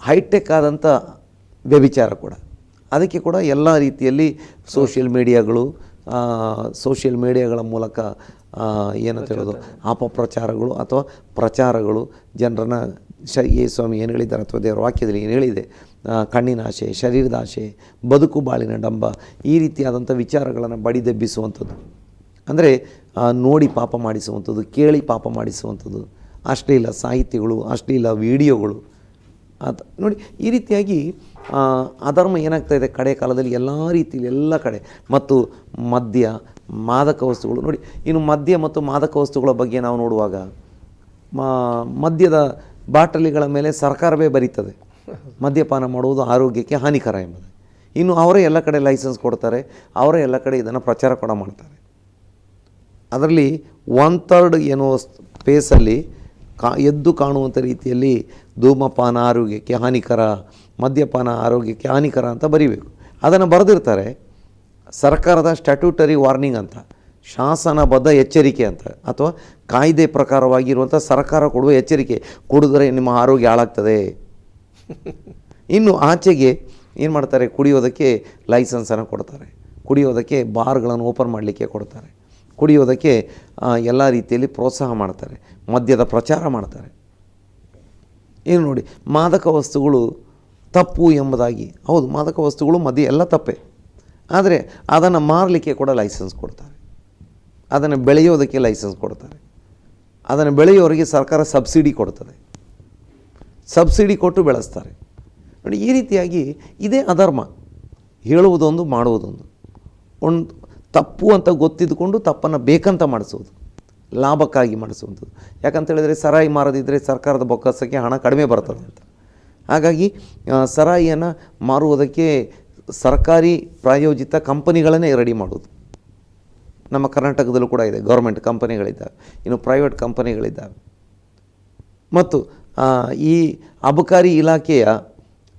ಹೈಟೆಕ್ ಆದಂಥ ವ್ಯಭಿಚಾರ ಕೂಡ. ಅದಕ್ಕೆ ಕೂಡ ಎಲ್ಲ ರೀತಿಯಲ್ಲಿ ಸೋಷಿಯಲ್ ಮೀಡಿಯಾಗಳು ಸೋಷಿಯಲ್ ಮೀಡಿಯಾಗಳ ಮೂಲಕ ಏನಂತ ಹೇಳೋದು ಅಪಪ್ರಚಾರಗಳು ಅಥವಾ ಪ್ರಚಾರಗಳು ಜನರನ್ನು ಶ ಏ ಸ್ವಾಮಿ ಏನು ಹೇಳಿದ್ದಾರೆ ಅಥವಾ ದೇವರ ವಾಕ್ಯದಲ್ಲಿ ಏನು ಹೇಳಿದೆ ಕಣ್ಣಿನ ಆಸೆ ಶರೀರದ ಆಶೆ ಬದುಕು ಬಾಳಿನ ಡಂಬ, ಈ ರೀತಿಯಾದಂಥ ವಿಚಾರಗಳನ್ನು ಬಡಿದೆಬ್ಬಿಸುವಂಥದ್ದು ಅಂದರೆ ನೋಡಿ ಪಾಪ ಮಾಡಿಸುವಂಥದ್ದು, ಕೇಳಿ ಪಾಪ ಮಾಡಿಸುವಂಥದ್ದು. ಅಶ್ಲೀಲ ಸಾಹಿತ್ಯಗಳು ಅಶ್ಲೀಲ ವಿಡಿಯೋಗಳು. ಅದು ನೋಡಿ, ಈ ರೀತಿಯಾಗಿ ಅಧರ್ಮ ಏನಾಗ್ತಾ ಇದೆ ಕಡೆ ಕಾಲದಲ್ಲಿ ಎಲ್ಲ ರೀತಿಯಲ್ಲಿ ಎಲ್ಲ ಕಡೆ. ಮತ್ತು ಮದ್ಯ, ಮಾದಕ ವಸ್ತುಗಳು. ನೋಡಿ, ಇನ್ನು ಮದ್ಯ ಮತ್ತು ಮಾದಕ ವಸ್ತುಗಳ ಬಗ್ಗೆ ನಾವು ನೋಡುವಾಗ ಮದ್ಯದ ಬಾಟಲಿಗಳ ಮೇಲೆ ಸರ್ಕಾರವೇ ಬರೀತದೆ. ಮದ್ಯಪಾನ ಮಾಡುವುದು ಆರೋಗ್ಯಕ್ಕೆ ಹಾನಿಕರ ಎಂಬುದು. ಇನ್ನು ಅವರೇ ಎಲ್ಲ ಕಡೆ ಲೈಸೆನ್ಸ್ ಕೊಡ್ತಾರೆ, ಅವರೇ ಎಲ್ಲ ಕಡೆ ಇದನ್ನು ಪ್ರಚಾರ ಕೂಡ ಮಾಡ್ತಾರೆ. ಅದರಲ್ಲಿ ಒನ್ ಥರ್ಡ್ ಏನೋ ಸ್ಪೇಸಲ್ಲಿ ಕಾ, ಎದ್ದು ಕಾಣುವಂಥ ರೀತಿಯಲ್ಲಿ ಧೂಮಪಾನ ಆರೋಗ್ಯಕ್ಕೆ ಹಾನಿಕರ, ಮದ್ಯಪಾನ ಆರೋಗ್ಯಕ್ಕೆ ಹಾನಿಕರ ಅಂತ ಬರೀಬೇಕು. ಅದನ್ನು ಬರೆದಿರ್ತಾರೆ, ಸರ್ಕಾರದ ಸ್ಟ್ಯಾಟ್ಯೂಟರಿ ವಾರ್ನಿಂಗ್ ಅಂತ ಶಾಸನಬದ್ಧ ಎಚ್ಚರಿಕೆ ಅಂತ, ಅಥವಾ ಕಾಯ್ದೆ ಪ್ರಕಾರವಾಗಿರುವಂಥ ಸರ್ಕಾರ ಕೊಡುವ ಎಚ್ಚರಿಕೆ, ಕುಡಿದ್ರೆ ನಿಮ್ಮ ಆರೋಗ್ಯ ಹಾಳಾಗ್ತದೆ. ಇನ್ನು ಆಚೆಗೆ ಏನು ಮಾಡ್ತಾರೆ? ಕುಡಿಯೋದಕ್ಕೆ ಲೈಸೆನ್ಸನ್ನು ಕೊಡ್ತಾರೆ. ಕುಡಿಯೋದಕ್ಕೆ ಬಾರ್ಗಳನ್ನು ಓಪನ್ ಮಾಡಲಿಕ್ಕೆ ಕೊಡ್ತಾರೆ. ಕುಡಿಯೋದಕ್ಕೆ ಎಲ್ಲ ರೀತಿಯಲ್ಲಿ ಪ್ರೋತ್ಸಾಹ ಮಾಡ್ತಾರೆ. ಮದ್ಯದ ಪ್ರಚಾರ ಮಾಡ್ತಾರೆ. ಏನು ನೋಡಿ, ಮಾದಕ ವಸ್ತುಗಳು ತಪ್ಪು ಎಂಬುದಾಗಿ. ಹೌದು, ಮಾದಕ ವಸ್ತುಗಳು ಮದ್ಯ, ಎಲ್ಲ ತಪ್ಪೆ. ಆದರೆ ಅದನ್ನು ಮಾರಲಿಕ್ಕೆ ಕೂಡ ಲೈಸೆನ್ಸ್ ಕೊಡ್ತಾರೆ. ಅದನ್ನು ಬೆಳೆಯೋದಕ್ಕೆ ಲೈಸೆನ್ಸ್ ಕೊಡ್ತಾರೆ. ಅದನ್ನು ಬೆಳೆಯೋರಿಗೆ ಸರ್ಕಾರ ಸಬ್ಸಿಡಿ ಕೊಡ್ತದೆ. ಸಬ್ಸಿಡಿ ಕೊಟ್ಟು ಬೆಳೆಸ್ತಾರೆ. ನೋಡಿ, ಈ ರೀತಿಯಾಗಿ ಇದೇ ಅಧರ್ಮ. ಹೇಳುವುದೊಂದು, ಮಾಡುವುದೊಂದು. ಒಂದು ತಪ್ಪು ಅಂತ ಗೊತ್ತಿದ್ದುಕೊಂಡು ತಪ್ಪನ್ನು ಬೇಕಂತ ಮಾಡಿಸೋದು ಲಾಭಕ್ಕಾಗಿ ಮಾಡಿಸುವಂಥದ್ದು ಯಾಕಂತ ಹೇಳಿದರೆ ಸರಾಯಿ ಮಾರದಿದ್ದರೆ ಸರ್ಕಾರದ ಬೊಕ್ಕಸಕ್ಕೆ ಹಣ ಕಡಿಮೆ ಬರ್ತದೆ ಅಂತ. ಹಾಗಾಗಿ ಸರಾಯಿಯನ್ನು ಮಾರುವುದಕ್ಕೆ ಸರ್ಕಾರಿ ಪ್ರಾಯೋಜಿತ ಕಂಪನಿಗಳನ್ನೇ ರೆಡಿ ಮಾಡೋದು ನಮ್ಮ ಕರ್ನಾಟಕದಲ್ಲೂ ಕೂಡ ಇದೆ, ಗೌರ್ಮೆಂಟ್ ಕಂಪನಿಗಳಿದ್ದಾವೆ, ಇನ್ನು ಪ್ರೈವೇಟ್ ಕಂಪನಿಗಳಿದ್ದಾವೆ. ಮತ್ತು ಈ ಅಬಕಾರಿ ಇಲಾಖೆಯ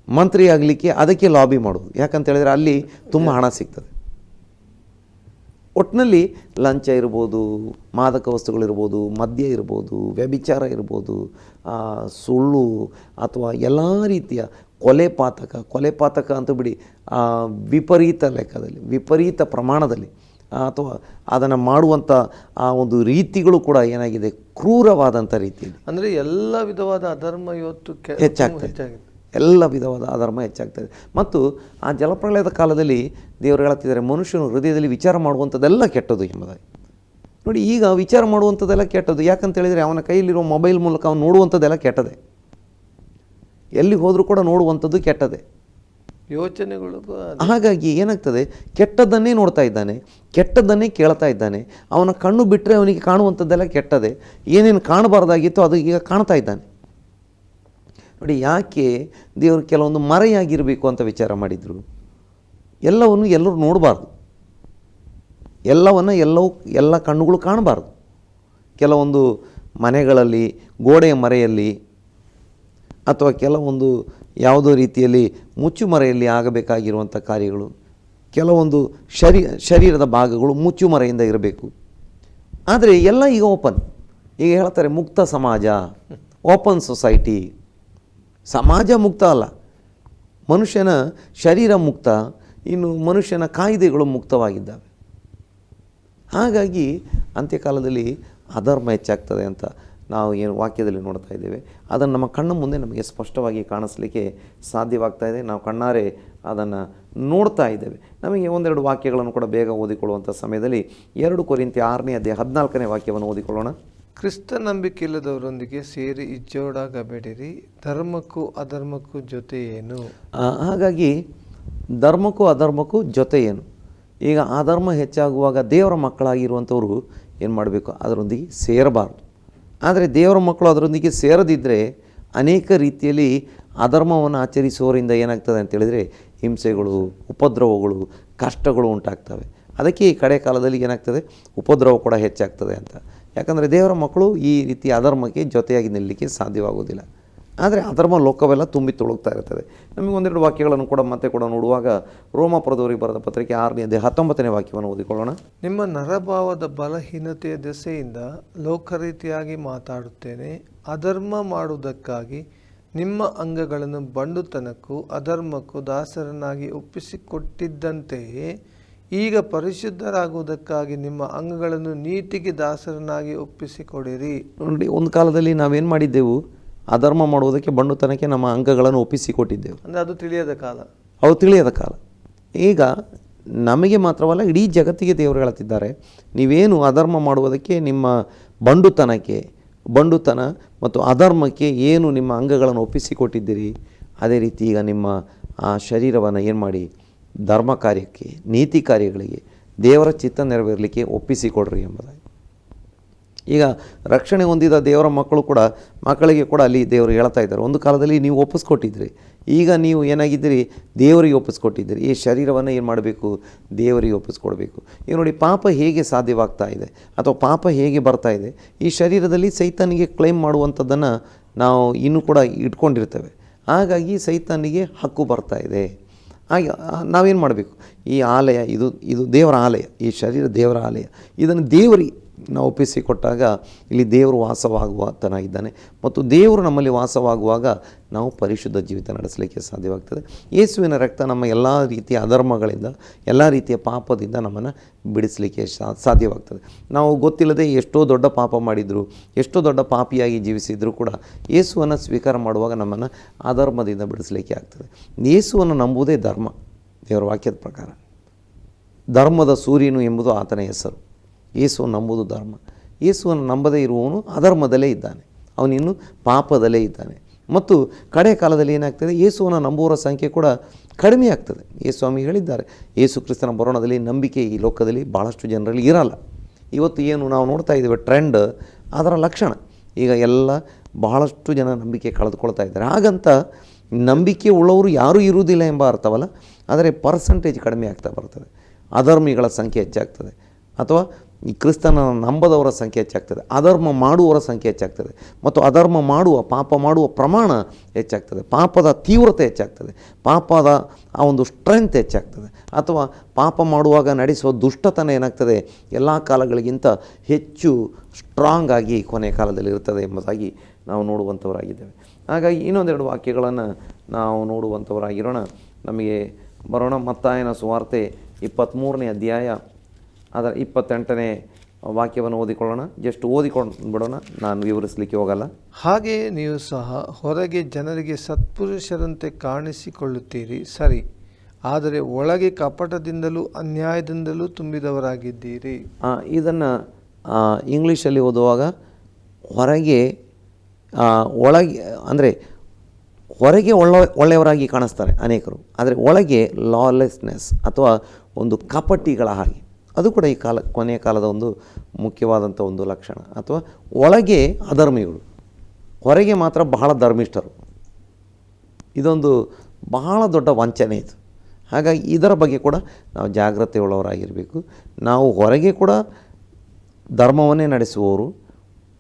ಮಂತ್ರಿ ಆಗಲಿಕ್ಕೆ ಅದಕ್ಕೆ ಲಾಬಿ ಮಾಡೋದು. ಯಾಕಂತ ಹೇಳಿದರೆ ಅಲ್ಲಿ ತುಂಬ ಹಣ ಸಿಗ್ತದೆ. ಒಟ್ಟಿನಲ್ಲಿ ಲಂಚ ಇರ್ಬೋದು, ಮಾದಕ ವಸ್ತುಗಳಿರ್ಬೋದು ಮದ್ಯ ಇರ್ಬೋದು, ವ್ಯಭಿಚಾರ ಇರ್ಬೋದು ಸುಳ್ಳು ಅಥವಾ ಎಲ್ಲ ರೀತಿಯ ಕೊಲೆ ಪಾತಕ ಕೊಲೆ ಪಾತಕ ಅಂತ ಬಿಡಿ ವಿಪರೀತ ಲೆಕ್ಕದಲ್ಲಿ, ವಿಪರೀತ ಪ್ರಮಾಣದಲ್ಲಿ ಅಥವಾ ಅದನ್ನು ಮಾಡುವಂಥ ಆ ಒಂದು ರೀತಿಗಳು ಕೂಡ ಏನಾಗಿದೆ? ಕ್ರೂರವಾದಂಥ ರೀತಿ ಅಂದರೆ ಎಲ್ಲ ವಿಧವಾದ ಅಧರ್ಮ ಇವತ್ತು ಹೆಚ್ಚಾಗ್ತದೆ. ಹೆಚ್ಚಾಗಿದೆ. ಎಲ್ಲ ವಿಧವಾದ ಅಧರ್ಮ ಹೆಚ್ಚಾಗ್ತದೆ. ಮತ್ತು ಆ ಜಲಪ್ರಳಯದ ಕಾಲದಲ್ಲಿ ದೇವರು ಹೇಳ್ತಿದ್ದಾರೆ ಮನುಷ್ಯನು ಹೃದಯದಲ್ಲಿ ವಿಚಾರ ಮಾಡುವಂಥದ್ದೆಲ್ಲ ಕೆಟ್ಟದು ಎಂಬುದಾಗಿ. ನೋಡಿ ಈಗ ವಿಚಾರ ಮಾಡುವಂಥದ್ದೆಲ್ಲ ಕೆಟ್ಟದ್ದು. ಯಾಕಂತ ಹೇಳಿದರೆ ಅವನ ಕೈಯಲ್ಲಿರುವ ಮೊಬೈಲ್ ಮೂಲಕ ಅವನು ನೋಡುವಂಥದ್ದೆಲ್ಲ ಕೆಟ್ಟದೆ. ಎಲ್ಲಿ ಹೋದರೂ ಕೂಡ ನೋಡುವಂಥದ್ದು ಕೆಟ್ಟದೆ. ಯೋಚನೆಗಳು ಹಾಗಾಗಿ ಏನಾಗ್ತದೆ, ಕೆಟ್ಟದ್ದನ್ನೇ ನೋಡ್ತಾ ಇದ್ದಾನೆ, ಕೆಟ್ಟದ್ದನ್ನೇ ಕೇಳ್ತಾ ಇದ್ದಾನೆ, ಅವನ ಕಣ್ಣು ಬಿಟ್ಟರೆ ಅವನಿಗೆ ಕಾಣುವಂಥದ್ದೆಲ್ಲ ಕೆಟ್ಟದೆ, ಏನೇನು ಕಾಣಬಾರ್ದಾಗಿತ್ತು ಅದು ಈಗ ಕಾಣ್ತಾ ಇದ್ದಾನೆ. ನೋಡಿ, ಯಾಕೆ ದೇವರು ಕೆಲವೊಂದು ಮರೆಯಾಗಿರಬೇಕು ಅಂತ ವಿಚಾರ ಮಾಡಿದರು? ಎಲ್ಲವನ್ನು ಎಲ್ಲರೂ ನೋಡಬಾರ್ದು. ಎಲ್ಲವನ್ನು ಎಲ್ಲವೂ ಎಲ್ಲ ಕಣ್ಣುಗಳು ಕಾಣಬಾರ್ದು. ಕೆಲವೊಂದು ಮನೆಗಳಲ್ಲಿ, ಗೋಡೆಯ ಮರೆಯಲ್ಲಿ ಅಥವಾ ಕೆಲವೊಂದು ಯಾವುದೋ ರೀತಿಯಲ್ಲಿ ಮುಚ್ಚುಮರೆಯಲ್ಲಿ ಆಗಬೇಕಾಗಿರುವಂಥ ಕಾರ್ಯಗಳು, ಕೆಲವೊಂದು ಶರೀ, ಶರೀರದ ಭಾಗಗಳು ಮುಚ್ಚುಮರೆಯಿಂದ ಇರಬೇಕು. ಆದರೆ ಎಲ್ಲ ಈಗ ಓಪನ್. ಈಗ ಹೇಳ್ತಾರೆ ಮುಕ್ತ ಸಮಾಜ, ಓಪನ್ ಸೊಸೈಟಿ. ಸಮಾಜ ಮುಕ್ತ ಅಲ್ಲ. ಮನುಷ್ಯನ ಶರೀರ ಮುಕ್ತ, ಇನ್ನು ಮನುಷ್ಯನ ಕಾಯ್ದೆಗಳು ಮುಕ್ತವಾಗಿದ್ದಾವೆ. ಹಾಗಾಗಿ ಅಂತ್ಯಕಾಲದಲ್ಲಿ ಅಧರ್ಮ ಹೆಚ್ಚಾಗ್ತದೆ ಅಂತ ನಾವು ಏನು ವಾಕ್ಯದಲ್ಲಿ ನೋಡ್ತಾ ಇದ್ದೇವೆ. ಅದನ್ನು ನಮ್ಮ ಕಣ್ಣು ಮುಂದೆ ನಮಗೆ ಸ್ಪಷ್ಟವಾಗಿ ಕಾಣಿಸ್ಲಿಕ್ಕೆ ಸಾಧ್ಯವಾಗ್ತಾ ಇದೆ. ನಾವು ಕಣ್ಣಾರೆ ಅದನ್ನು ನೋಡ್ತಾ ಇದ್ದೇವೆ. ನಮಗೆ ಒಂದೆರಡು ವಾಕ್ಯಗಳನ್ನು ಕೂಡ ಬೇಗ ಓದಿಕೊಳ್ಳುವಂಥ ಸಮಯದಲ್ಲಿ ಎರಡು ಕೊರಿಂತೆ ಆರನೇ ಅಧ್ಯಾಯ ಹದಿನಾಲ್ಕನೇ ವಾಕ್ಯವನ್ನು ಓದಿಕೊಳ್ಳೋಣ. ಕ್ರಿಸ್ತ ನಂಬಿಕೆ ಇಲ್ಲದವರೊಂದಿಗೆ ಸೇರಿ ಇಜ್ಜೋಡಾಗಬೇಡಿರಿ. ಧರ್ಮಕ್ಕೂ ಅಧರ್ಮಕ್ಕೂ ಜೊತೆ ಏನು? ಹಾಗಾಗಿ ಧರ್ಮಕ್ಕೂ ಅಧರ್ಮಕ್ಕೂ ಜೊತೆ ಏನು? ಈಗ ಅಧರ್ಮ ಹೆಚ್ಚಾಗುವಾಗ ದೇವರ ಮಕ್ಕಳಾಗಿರುವಂಥವ್ರು ಏನು ಮಾಡಬೇಕು? ಅದರೊಂದಿಗೆ ಸೇರಬಾರ್ದು. ಆದರೆ ದೇವರ ಮಕ್ಕಳು ಅದರೊಂದಿಗೆ ಸೇರದಿದ್ದರೆ ಅನೇಕ ರೀತಿಯಲ್ಲಿ ಅಧರ್ಮವನ್ನು ಆಚರಿಸುವವರಿಂದ ಏನಾಗ್ತದೆ ಅಂತೇಳಿದರೆ ಹಿಂಸೆಗಳು, ಉಪದ್ರವಗಳು, ಕಷ್ಟಗಳು ಉಂಟಾಗ್ತವೆ. ಅದಕ್ಕೆ ಈ ಕಡೆ ಕಾಲದಲ್ಲಿ ಏನಾಗ್ತದೆ? ಉಪದ್ರವ ಕೂಡ ಹೆಚ್ಚಾಗ್ತದೆ ಅಂತ. ಯಾಕಂದರೆ ದೇವರ ಮಕ್ಕಳು ಈ ರೀತಿ ಅಧರ್ಮಕ್ಕೆ ಜೊತೆಯಾಗಿ ನಿಲ್ಲಲಿಕ್ಕೆ ಸಾಧ್ಯವಾಗೋದಿಲ್ಲ ಆದರೆ ಅಧರ್ಮ ಲೋಕವೆಲ್ಲ ತುಂಬಿ ತುಳುಕ್ತಾ ಇರ್ತದೆ ನಮಗೆ ಒಂದೆರಡು ವಾಕ್ಯಗಳನ್ನು ಕೂಡ ಮತ್ತೆ ಕೂಡ ನೋಡುವಾಗ ರೋಮಪುರದವರಿಗೆ ಬರೆದ ಪತ್ರಿಕೆ ಆರನೇ ಹತ್ತೊಂಬತ್ತನೇ ವಾಕ್ಯವನ್ನು ಓದಿಕೊಳ್ಳೋಣ. ನಿಮ್ಮ ನರಭಾವದ ಬಲಹೀನತೆಯ ದೆಸೆಯಿಂದ ಲೋಕರೀತಿಯಾಗಿ ಮಾತಾಡುತ್ತೇನೆ. ಅಧರ್ಮ ಮಾಡುವುದಕ್ಕಾಗಿ ನಿಮ್ಮ ಅಂಗಗಳನ್ನು ಬಂಡುತನಕ್ಕೂ ಅಧರ್ಮಕ್ಕೂ ದಾಸರನ್ನಾಗಿ ಒಪ್ಪಿಸಿಕೊಟ್ಟಿದ್ದಂತೆಯೇ ಈಗ ಪರಿಶುದ್ಧರಾಗುವುದಕ್ಕಾಗಿ ನಿಮ್ಮ ಅಂಗಗಳನ್ನು ನೀತಿಗೆ ದಾಸರನ್ನಾಗಿ ಒಪ್ಪಿಸಿಕೊಡಿರಿ. ನೋಡಿ ಒಂದು ಕಾಲದಲ್ಲಿ ನಾವೇನು ಮಾಡಿದ್ದೆವು? ಅಧರ್ಮ ಮಾಡುವುದಕ್ಕೆ ಬಂಡುತನಕ್ಕೆ ನಮ್ಮ ಅಂಗಗಳನ್ನು ಒಪ್ಪಿಸಿಕೊಟ್ಟಿದ್ದೆವು. ಅಂದರೆ ಅದು ತಿಳಿಯದ ಕಾಲ. ಅವು ತಿಳಿಯದ ಕಾಲ. ಈಗ ನಮಗೆ ಮಾತ್ರವಲ್ಲ ಇಡೀ ಜಗತ್ತಿಗೆ ದೇವರು ಹೇಳುತ್ತಿದ್ದಾರೆ ನೀವೇನು ಅಧರ್ಮ ಮಾಡುವುದಕ್ಕೆ ನಿಮ್ಮ ಬಂಡುತನಕ್ಕೆ ಬಂಡುತನ ಮತ್ತು ಅಧರ್ಮಕ್ಕೆ ಏನು ನಿಮ್ಮ ಅಂಗಗಳನ್ನು ಒಪ್ಪಿಸಿಕೊಟ್ಟಿದ್ದೀರಿ? ಅದೇ ರೀತಿ ಈಗ ನಿಮ್ಮ ಆ ಶರೀರವನ್ನು ಏನು ಮಾಡಿ? ಧರ್ಮ ಕಾರ್ಯಕ್ಕೆ ನೀತಿ ಕಾರ್ಯಗಳಿಗೆ ದೇವರ ಚಿತ್ತ ನೆರವೇರಲಿಕ್ಕೆ ಒಪ್ಪಿಸಿಕೊಡ್ರಿ ಎಂಬುದಾಗಿ. ಈಗ ರಕ್ಷಣೆ ಹೊಂದಿದ ದೇವರ ಮಕ್ಕಳು ಕೂಡ, ಮಕ್ಕಳಿಗೆ ಕೂಡ ಅಲ್ಲಿ ದೇವರು ಹೇಳ್ತಾ ಇದ್ದಾರೆ. ಒಂದು ಕಾಲದಲ್ಲಿ ನೀವು ಒಪ್ಪಿಸ್ಕೊಟ್ಟಿದ್ರಿ. ಈಗ ನೀವು ಏನಾಗಿದ್ದೀರಿ? ದೇವರಿಗೆ ಒಪ್ಪಿಸ್ಕೊಟ್ಟಿದ್ದೀರಿ. ಈ ಶರೀರವನ್ನು ಏನು ಮಾಡಬೇಕು? ದೇವರಿಗೆ ಒಪ್ಪಿಸ್ಕೊಡ್ಬೇಕು. ಈಗ ನೋಡಿ, ಪಾಪ ಹೇಗೆ ಸಾಧ್ಯವಾಗ್ತಾ ಇದೆ? ಅಥವಾ ಪಾಪ ಹೇಗೆ ಬರ್ತಾ ಇದೆ? ಈ ಶರೀರದಲ್ಲಿ ಸೈತಾನಿಗೆ ಕ್ಲೈಮ್ ಮಾಡುವಂಥದ್ದನ್ನು ನಾವು ಇನ್ನೂ ಕೂಡ ಇಟ್ಕೊಂಡಿರ್ತೇವೆ. ಹಾಗಾಗಿ ಸೈತಾನಿಗೆ ಹಕ್ಕು ಬರ್ತಾ ಇದೆ. ಹಾಗೆ, ನಾವೇನು ಮಾಡಬೇಕು? ಈ ಆಲಯ, ಇದು ಇದು ದೇವರ ಆಲಯ. ಈ ಶರೀರ ದೇವರ ಆಲಯ. ಇದನ್ನು ದೇವರಿಗೆ ನಾವು ಒಪ್ಪಿಸಿಕೊಟ್ಟಾಗ ಇಲ್ಲಿ ದೇವರು ಇದ್ದಾನೆ ಮತ್ತು ದೇವರು ನಮ್ಮಲ್ಲಿ ವಾಸವಾಗುವಾಗ ನಾವು ಪರಿಶುದ್ಧ ಜೀವಿತ ನಡೆಸಲಿಕ್ಕೆ ಸಾಧ್ಯವಾಗ್ತದೆ. ಯೇಸುವಿನ ರಕ್ತ ನಮ್ಮ ಎಲ್ಲ ರೀತಿಯ ಅಧರ್ಮಗಳಿಂದ, ಎಲ್ಲ ರೀತಿಯ ಪಾಪದಿಂದ ನಮ್ಮನ್ನು ಬಿಡಿಸಲಿಕ್ಕೆ ಸಾಧ್ಯವಾಗ್ತದೆ. ನಾವು ಗೊತ್ತಿಲ್ಲದೆ ಎಷ್ಟೋ ದೊಡ್ಡ ಪಾಪ ಮಾಡಿದ್ರು, ಎಷ್ಟೋ ದೊಡ್ಡ ಪಾಪಿಯಾಗಿ ಜೀವಿಸಿದರೂ ಕೂಡ ಯೇಸುವನ್ನು ಸ್ವೀಕಾರ ಮಾಡುವಾಗ ನಮ್ಮನ್ನು ಅಧರ್ಮದಿಂದ ಬಿಡಿಸಲಿಕ್ಕೆ ಆಗ್ತದೆ. ಯೇಸುವನ್ನು ನಂಬುವುದೇ ಧರ್ಮ. ದೇವರ ವಾಕ್ಯದ ಪ್ರಕಾರ. ಧರ್ಮದ ಸೂರ್ಯನು ಎಂಬುದು ಆತನ ಹೆಸರು. ಯೇಸುವನ್ನು ನಂಬುವುದು ಧರ್ಮ. ಯೇಸುವನ್ನು ನಂಬದೇ ಇರುವವನು ಅಧರ್ಮದಲ್ಲೇ ಇದ್ದಾನೆ. ಅವನಿನ್ನು ಪಾಪದಲ್ಲೇ ಇದ್ದಾನೆ. ಮತ್ತು ಕಡೆ ಕಾಲದಲ್ಲಿ ಏನಾಗ್ತದೆ? ಯೇಸುವನ್ನು ನಂಬುವವರ ಸಂಖ್ಯೆ ಕೂಡ ಕಡಿಮೆ ಆಗ್ತದೆ. ಸ್ವಾಮಿ ಹೇಳಿದ್ದಾರೆ ಯೇಸು ಕ್ರಿಸ್ತನ ಬರೋಣದಲ್ಲಿ ನಂಬಿಕೆ ಈ ಲೋಕದಲ್ಲಿ ಭಾಳಷ್ಟು ಜನರಲ್ಲಿ ಇರಲ್ಲ. ಇವತ್ತು ಏನು ನಾವು ನೋಡ್ತಾ ಇದ್ದೇವೆ, ಟ್ರೆಂಡ್, ಅದರ ಲಕ್ಷಣ. ಈಗ ಎಲ್ಲ ಬಹಳಷ್ಟು ಜನ ನಂಬಿಕೆ ಕಳೆದುಕೊಳ್ತಾ ಇದ್ದಾರೆ. ಹಾಗಂತ ನಂಬಿಕೆ ಉಳ್ಳವರು ಯಾರೂ ಇರುವುದಿಲ್ಲ ಎಂಬ ಅರ್ಥವಲ್ಲ, ಆದರೆ ಪರ್ಸಂಟೇಜ್ ಕಡಿಮೆ ಆಗ್ತಾ ಬರ್ತದೆ. ಅಧರ್ಮಿಗಳ ಸಂಖ್ಯೆ ಹೆಚ್ಚಾಗ್ತದೆ. ಅಥವಾ ಈ ಕ್ರಿಸ್ತನ ನಂಬದವರ ಸಂಖ್ಯೆ ಹೆಚ್ಚಾಗ್ತದೆ. ಅಧರ್ಮ ಮಾಡುವವರ ಸಂಖ್ಯೆ ಹೆಚ್ಚಾಗ್ತದೆ. ಮತ್ತು ಅಧರ್ಮ ಮಾಡುವ, ಪಾಪ ಮಾಡುವ ಪ್ರಮಾಣ ಹೆಚ್ಚಾಗ್ತದೆ. ಪಾಪದ ತೀವ್ರತೆ ಹೆಚ್ಚಾಗ್ತದೆ. ಪಾಪದ ಆ ಒಂದು ಸ್ಟ್ರೆಂತ್ ಹೆಚ್ಚಾಗ್ತದೆ. ಅಥವಾ ಪಾಪ ಮಾಡುವಾಗ ನಡೆಸುವ ದುಷ್ಟತನ ಏನಾಗ್ತದೆ? ಎಲ್ಲ ಕಾಲಗಳಿಗಿಂತ ಹೆಚ್ಚು ಸ್ಟ್ರಾಂಗ್ ಆಗಿ ಕೊನೆಯ ಕಾಲದಲ್ಲಿ ಇರ್ತದೆ ಎಂಬುದಾಗಿ ನಾವು ನೋಡುವಂಥವರಾಗಿದ್ದೇವೆ. ಹಾಗಾಗಿ ಇನ್ನೊಂದೆರಡು ವಾಕ್ಯಗಳನ್ನು ನಾವು ನೋಡುವಂಥವರಾಗಿರೋಣ. ನಮಗೆ ಬರೋಣ. ಮತ್ತಾಯನ ಸುವಾರ್ತೆ ಇಪ್ಪತ್ತ್ಮೂರನೇ ಅಧ್ಯಾಯ ಅದರ ಇಪ್ಪತ್ತೆಂಟನೇ ವಾಕ್ಯವನ್ನು ಓದಿಕೊಳ್ಳೋಣ. ಜಸ್ಟ್ ಓದಿಕೊಂಡು ಬಿಡೋಣ ನಾನು ವಿವರಿಸಲಿಕ್ಕೆ ಹೋಗಲ್ಲ. ಹಾಗೆಯೇ ನೀವು ಸಹ ಹೊರಗೆ ಜನರಿಗೆ ಸತ್ಪುರುಷರಂತೆ ಕಾಣಿಸಿಕೊಳ್ಳುತ್ತೀರಿ. ಸರಿ. ಆದರೆ ಒಳಗೆ ಕಪಟದಿಂದಲೂ ಅನ್ಯಾಯದಿಂದಲೂ ತುಂಬಿದವರಾಗಿದ್ದೀರಿ. ಇದನ್ನು ಇಂಗ್ಲೀಷಲ್ಲಿ ಓದುವಾಗ ಹೊರಗೆ ಒಳಗೆ ಅಂದರೆ ಹೊರಗೆ ಒಳ್ಳೆ ಒಳ್ಳೆಯವರಾಗಿ ಕಾಣಿಸ್ತಾರೆ ಅನೇಕರು. ಆದರೆ ಒಳಗೆ ಲಾಲೆಸ್ನೆಸ್ ಅಥವಾ ಒಂದು ಕಪಟಿಗಳ ಹಾಗೆ. ಅದು ಕೂಡ ಈ ಕಾಲ, ಕೊನೆಯ ಕಾಲದ ಒಂದು ಮುಖ್ಯವಾದಂಥ ಒಂದು ಲಕ್ಷಣ. ಅಥವಾ ಒಳಗೆ ಅಧರ್ಮಿಗಳು. ಹೊರಗೆ ಮಾತ್ರ ಬಹಳ ಧರ್ಮಿಷ್ಠರು. ಇದೊಂದು ಬಹಳ ದೊಡ್ಡ ವಂಚನೆ ಇದು. ಹಾಗಾಗಿ ಇದರ ಬಗ್ಗೆ ಕೂಡ ನಾವು ಜಾಗ್ರತೆ ಉಳ್ಳವರಾಗಿರಬೇಕು ನಾವು ಹೊರಗೆ ಕೂಡ ಧರ್ಮವನ್ನೇ ನಡೆಸುವವರು,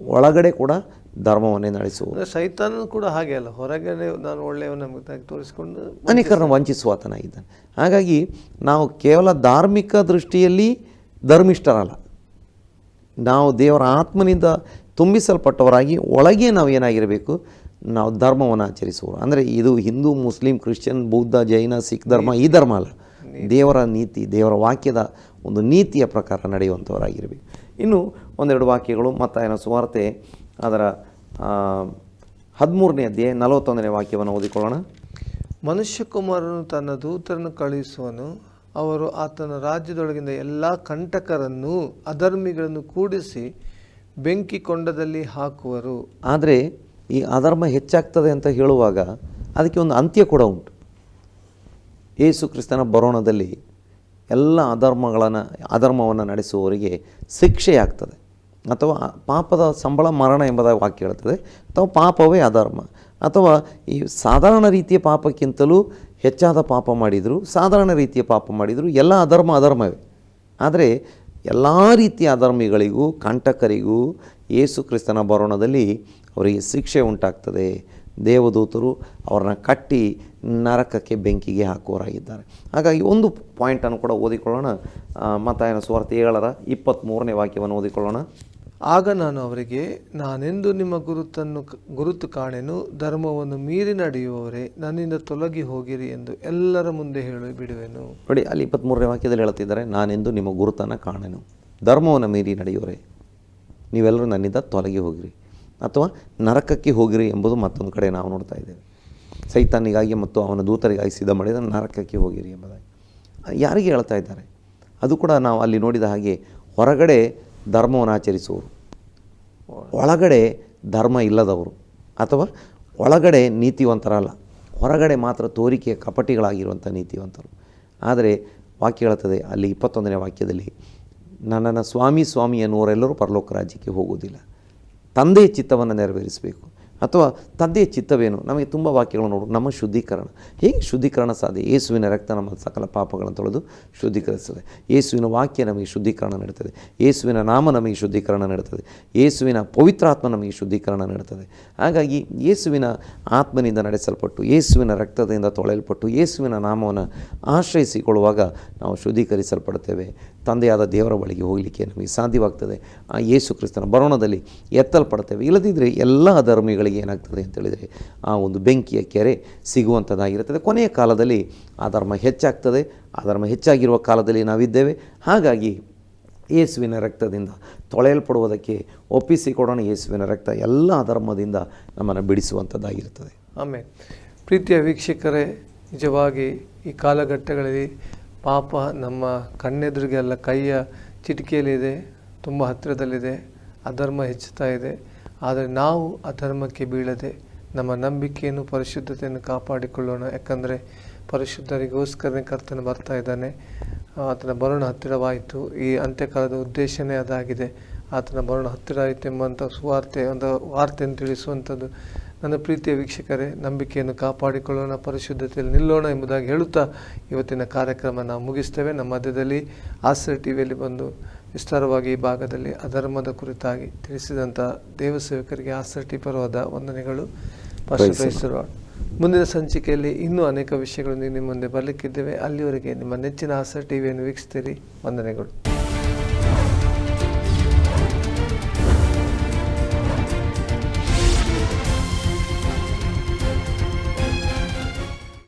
ಒಳಗಡೆ ಕೂಡ ಧರ್ಮವನ್ನೇ ನಡೆಸುವ ಸೈತಾನ ಕೂಡ ಹಾಗೆ ಅಲ್ಲ. ಹೊರಗಡೆ ನಾನು ಒಳ್ಳೆಯವನ ತೋರಿಸಿಕೊಂಡು ಅನೇಕರನ್ನು ವಂಚಿಸುವಾತನಾಗಿದ್ದಾನೆ ಹಾಗಾಗಿ ನಾವು ಕೇವಲ ಧಾರ್ಮಿಕ ದೃಷ್ಟಿಯಲ್ಲಿ ಧರ್ಮಿಷ್ಠರಲ್ಲ. ನಾವು ದೇವರ ಆತ್ಮನಿಂದ ತುಂಬಿಸಲ್ಪಟ್ಟವರಾಗಿ ಒಳಗೆ ನಾವು ಏನಾಗಿರಬೇಕು? ನಾವು ಧರ್ಮವನ್ನು ಆಚರಿಸುವರು ಅಂದರೆ ಇದು ಹಿಂದೂ ಮುಸ್ಲಿಂ ಕ್ರಿಶ್ಚಿಯನ್ ಬೌದ್ಧ ಜೈನ ಸಿಖ್ ಧರ್ಮ ಈ ಧರ್ಮ ಅಲ್ಲ. ದೇವರ ನೀತಿ ದೇವರ ವಾಕ್ಯದ ಒಂದು ನೀತಿಯ ಪ್ರಕಾರ ನಡೆಯುವಂಥವರಾಗಿರಬೇಕು. ಇನ್ನು ಒಂದೆರಡು ವಾಕ್ಯಗಳು ಮತ್ತಾಯನ ಸುವಾರ್ತೆ. ಅದರ ಹದಿಮೂರನೇ ಅಧ್ಯಾಯ ನಲವತ್ತೊಂದನೇ ವಾಕ್ಯವನ್ನು ಓದಿಕೊಳ್ಳೋಣ. ಮನುಷ್ಯಕುಮಾರನು ತನ್ನ ದೂತರನ್ನು ಕಳುಹಿಸುವನು. ಅವರು ಆತನ ರಾಜ್ಯದೊಳಗಿಂದ ಎಲ್ಲ ಕಂಟಕರನ್ನು ಅಧರ್ಮಿಗಳನ್ನು ಕೂಡಿಸಿ ಬೆಂಕಿ ಕೊಂಡದಲ್ಲಿ ಹಾಕುವರು. ಆದರೆ ಈ ಅಧರ್ಮ ಹೆಚ್ಚಾಗ್ತದೆ ಅಂತ ಹೇಳುವಾಗ ಅದಕ್ಕೆ ಒಂದು ಅಂತ್ಯ ಕೂಡ ಉಂಟು. ಯೇಸು ಕ್ರಿಸ್ತನ ಬರೋಣದಲ್ಲಿ ಎಲ್ಲ ಅಧರ್ಮಗಳನ್ನು ಅಧರ್ಮವನ್ನು ನಡೆಸುವವರಿಗೆ ಶಿಕ್ಷೆಯಾಗ್ತದೆ. ಅಥವಾ ಪಾಪದ ಸಂಬಳ ಮರಣ ಎಂಬುದಾಗಿ ವಾಕ್ಯ ಹೇಳ್ತದೆ. ಅಥವಾ ಪಾಪವೇ ಅಧರ್ಮ. ಅಥವಾ ಈ ಸಾಧಾರಣ ರೀತಿಯ ಪಾಪಕ್ಕಿಂತಲೂ ಹೆಚ್ಚಾದ ಪಾಪ ಮಾಡಿದರು, ಸಾಧಾರಣ ರೀತಿಯ ಪಾಪ ಮಾಡಿದರು, ಎಲ್ಲ ಅಧರ್ಮ ಅಧರ್ಮವೇ. ಆದರೆ ಎಲ್ಲ ರೀತಿಯ ಅಧರ್ಮಿಗಳಿಗೂ, ಕಂಟಕರಿಗೂ ಯೇಸು ಕ್ರಿಸ್ತನ ಬರೋಣದಲ್ಲಿ ಅವರಿಗೆ ಶಿಕ್ಷೆ ಉಂಟಾಗ್ತದೆ. ದೇವದೂತರು ಅವ್ರನ್ನ ಕಟ್ಟಿ ನರಕಕ್ಕೆ ಬೆಂಕಿಗೆ ಹಾಕುವರಾಗಿದ್ದಾರೆ ಹಾಗಾಗಿ ಒಂದು ಪಾಯಿಂಟನ್ನು ಕೂಡ ಓದಿಕೊಳ್ಳೋಣ. ಮತ್ತಾಯನ ಸುವಾರ್ತೆ ಏಳರ ಇಪ್ಪತ್ತ್ಮೂರನೇ ವಾಕ್ಯವನ್ನು ಓದಿಕೊಳ್ಳೋಣ. ಆಗ ನಾನು ಅವರಿಗೆ, ನಾನೆಂದು ನಿಮ್ಮ ಗುರುತನ್ನು ಗುರುತು ಕಾಣೆನು, ಧರ್ಮವನ್ನು ಮೀರಿ ನಡೆಯುವವರೇ, ನನ್ನಿಂದ ತೊಲಗಿ ಹೋಗಿರಿ ಎಂದು ಎಲ್ಲರ ಮುಂದೆ ಹೇಳಿ ಬಿಡುವೆನು. ನೋಡಿ, ಅಲ್ಲಿ ಇಪ್ಪತ್ತ್ಮೂರನೇ ವಾಕ್ಯದಲ್ಲಿ ಹೇಳ್ತಿದ್ದಾರೆ ನಾನೆಂದು ನಿಮ್ಮ ಗುರುತನ್ನು ಕಾಣೆನು, ಧರ್ಮವನ್ನು ಮೀರಿ ನಡೆಯುವರೇ, ನೀವೆಲ್ಲರೂ ನನ್ನಿಂದ ತೊಲಗಿ ಹೋಗಿರಿ, ಅಥವಾ ನರಕಕ್ಕೆ ಹೋಗಿರಿ ಎಂಬುದು ಮತ್ತೊಂದು ಕಡೆ ನಾವು ನೋಡ್ತಾ ಇದ್ದೇವೆ. ಸೈತಾನಿಗಾಗಿ ಮತ್ತು ಅವನ ದೂತರಿಗಾಗಿ ಸಿದ್ಧ ಮಾಡಿದ ನರಕಕ್ಕೆ ಹೋಗಿರಿ ಎಂಬುದಾಗಿ. ಯಾರಿಗೆ ಹೇಳ್ತಾ ಇದ್ದಾರೆ? ಅದು ಕೂಡ ನಾವು ಅಲ್ಲಿ ನೋಡಿದ ಹಾಗೆ ಹೊರಗಡೆ ಧರ್ಮವನ್ನು ಆಚರಿಸುವರು. ಒಳಗಡೆ ಧರ್ಮ ಇಲ್ಲದವರು ಅಥವಾ ಒಳಗಡೆ ನೀತಿವಂತರಲ್ಲ. ಹೊರಗಡೆ ಮಾತ್ರ ತೋರಿಕೆಯ ಕಪಟಿಗಳಾಗಿರುವಂಥ ನೀತಿವಂತರು. ಆದರೆ ವಾಕ್ಯ ಹೇಳುತ್ತದೆ, ಅಲ್ಲಿ ಇಪ್ಪತ್ತೊಂದನೇ ವಾಕ್ಯದಲ್ಲಿ, ನನ್ನನ್ನು ಸ್ವಾಮಿ ಸ್ವಾಮಿ ಎನ್ನುವರೆಲ್ಲರೂ ಪರಲೋಕ ರಾಜ್ಯಕ್ಕೆ ಹೋಗುವುದಿಲ್ಲ. ತಂದೆಯ ಚಿತ್ತವನ್ನು ನೆರವೇರಿಸಬೇಕು. ಅಥವಾ ತಂದೆಯ ಚಿತ್ತವೇನು? ನಮಗೆ ತುಂಬ ವಾಕ್ಯಗಳು ನೋಡು. ನಮ್ಮ ಶುದ್ಧೀಕರಣ. ಹೇಗೆ ಶುದ್ಧೀಕರಣ ಸಾಧ್ಯ? ಯೇಸುವಿನ ರಕ್ತ ನಮ್ಮ ಸಕಲ ಪಾಪಗಳನ್ನು ತೊಳೆದು ಶುದ್ಧೀಕರಿಸ್ತದೆ. ಯೇಸುವಿನ ವಾಕ್ಯ ನಮಗೆ ಶುದ್ಧೀಕರಣ ನೀಡುತ್ತದೆ. ಯೇಸುವಿನ ನಾಮ ನಮಗೆ ಶುದ್ಧೀಕರಣ ನೀಡುತ್ತದೆ. ಯೇಸುವಿನ ಪವಿತ್ರಾತ್ಮ ನಮಗೆ ಶುದ್ಧೀಕರಣ ನೀಡುತ್ತದೆ. ಹಾಗಾಗಿ ಯೇಸುವಿನ ಆತ್ಮನಿಂದ ನಡೆಸಲ್ಪಟ್ಟು, ಯೇಸುವಿನ ರಕ್ತದಿಂದ ತೊಳೆಯಲ್ಪಟ್ಟು, ಯೇಸುವಿನ ನಾಮವನ್ನು ಆಶ್ರಯಿಸಿಕೊಳ್ಳುವಾಗ ನಾವು ಶುದ್ಧೀಕರಿಸಲ್ಪಡುತ್ತೇವೆ. ತಂದೆಯಾದ ದೇವರ ಬಳಿಗೆ ಹೋಗಲಿಕ್ಕೆ ನಮಗೆ ಸಾಧ್ಯವಾಗ್ತದೆ. ಆ ಯೇಸು ಕ್ರಿಸ್ತನ ಬರೋಣದಲ್ಲಿ ಎತ್ತಲ್ಪಡ್ತೇವೆ ಇಲ್ಲದಿದ್ದರೆ ಎಲ್ಲ ಧರ್ಮಿಗಳಿಗೆ ಏನಾಗ್ತದೆ ಅಂತ ಹೇಳಿದರೆ ಆ ಒಂದು ಬೆಂಕಿಯ ಕೆರೆ ಸಿಗುವಂಥದ್ದಾಗಿರುತ್ತದೆ. ಕೊನೆಯ ಕಾಲದಲ್ಲಿ ಆ ಧರ್ಮ ಹೆಚ್ಚಾಗ್ತದೆ. ಆ ಧರ್ಮ ಹೆಚ್ಚಾಗಿರುವ ಕಾಲದಲ್ಲಿ ನಾವಿದ್ದೇವೆ. ಹಾಗಾಗಿ ಯೇಸುವಿನ ರಕ್ತದಿಂದ ತೊಳೆಯಲ್ಪಡುವುದಕ್ಕೆ ಒಪ್ಪಿಸಿಕೊಡೋಣ. ಯೇಸುವಿನ ರಕ್ತ ಎಲ್ಲ ಧರ್ಮದಿಂದ ನಮ್ಮನ್ನು ಬಿಡಿಸುವಂಥದ್ದಾಗಿರುತ್ತದೆ. ಆಮೇಲೆ ಪ್ರೀತಿಯ ವೀಕ್ಷಕರೇ, ನಿಜವಾಗಿ ಈ ಕಾಲಘಟ್ಟಗಳಲ್ಲಿ ಪಾಪ ನಮ್ಮ ಕಣ್ಣೆದುರಿಗೆಲ್ಲ ಕೈಯ ಚಿಟಿಕೆಯಲ್ಲಿದೆ, ತುಂಬ ಹತ್ತಿರದಲ್ಲಿದೆ, ಅಧರ್ಮ ಹೆಚ್ಚುತ್ತಾ ಇದೆ. ಆದರೆ ನಾವು ಅಧರ್ಮಕ್ಕೆ ಬೀಳದೆ ನಮ್ಮ ನಂಬಿಕೆಯನ್ನು ಪರಿಶುದ್ಧತೆಯನ್ನು ಕಾಪಾಡಿಕೊಳ್ಳೋಣ. ಯಾಕಂದರೆ ಪರಿಶುದ್ಧರಿಗೋಸ್ಕರನೇ ಕರ್ತನು ಬರ್ತಾ ಇದ್ದಾನೆ. ಆತನ ಬರೋಣ ಹತ್ತಿರವಾಯಿತು. ಈ ಅಂತ್ಯಕಾಲದ ಉದ್ದೇಶನೇ ಅದಾಗಿದೆ. ಆತನ ಬರೋಣ ಹತ್ತಿರ ಆಯಿತು ಎಂಬಂಥ ಸುವಾರ್ತೆ ಒಂದು ವಾರ್ತೆಯನ್ನು ತಿಳಿಸುವಂಥದ್ದು ನನ್ನ ಪ್ರೀತಿಯ ವೀಕ್ಷಕರೇ, ನಂಬಿಕೆಯನ್ನು ಕಾಪಾಡಿಕೊಳ್ಳೋಣ, ಪರಿಶುದ್ಧತೆಯಲ್ಲಿ ನಿಲ್ಲೋಣ ಎಂಬುದಾಗಿ ಹೇಳುತ್ತಾ ಇವತ್ತಿನ ಕಾರ್ಯಕ್ರಮ ನಾವು ಮುಗಿಸ್ತೇವೆ. ನಮ್ಮ ಮಧ್ಯದಲ್ಲಿ ಆಸರೆ ಟಿ ವಿಯಲ್ಲಿ ಬಂದು ವಿಸ್ತಾರವಾಗಿ ಈ ಭಾಗದಲ್ಲಿ ಅಧರ್ಮದ ಕುರಿತಾಗಿ ತಿಳಿಸಿದಂಥ ದೇವಸೇವಕರಿಗೆ ಸೇವಕರಿಗೆ ಟಿ ಪರವಾದ ವಂದನೆಗಳು. ಮುಂದಿನ ಸಂಚಿಕೆಯಲ್ಲಿ ಇನ್ನೂ ಅನೇಕ ವಿಷಯಗಳನ್ನು ನಿಮ್ಮ ಮುಂದೆ ಬರಲಿಕ್ಕಿದ್ದೇವೆ. ಅಲ್ಲಿವರೆಗೆ ನಿಮ್ಮ ನೆಚ್ಚಿನ ಆಸಕ್ತಿ ಟಿವಿಯನ್ನು ವೀಕ್ಷಿಸ್ತೀರಿ ವಂದನೆಗಳು.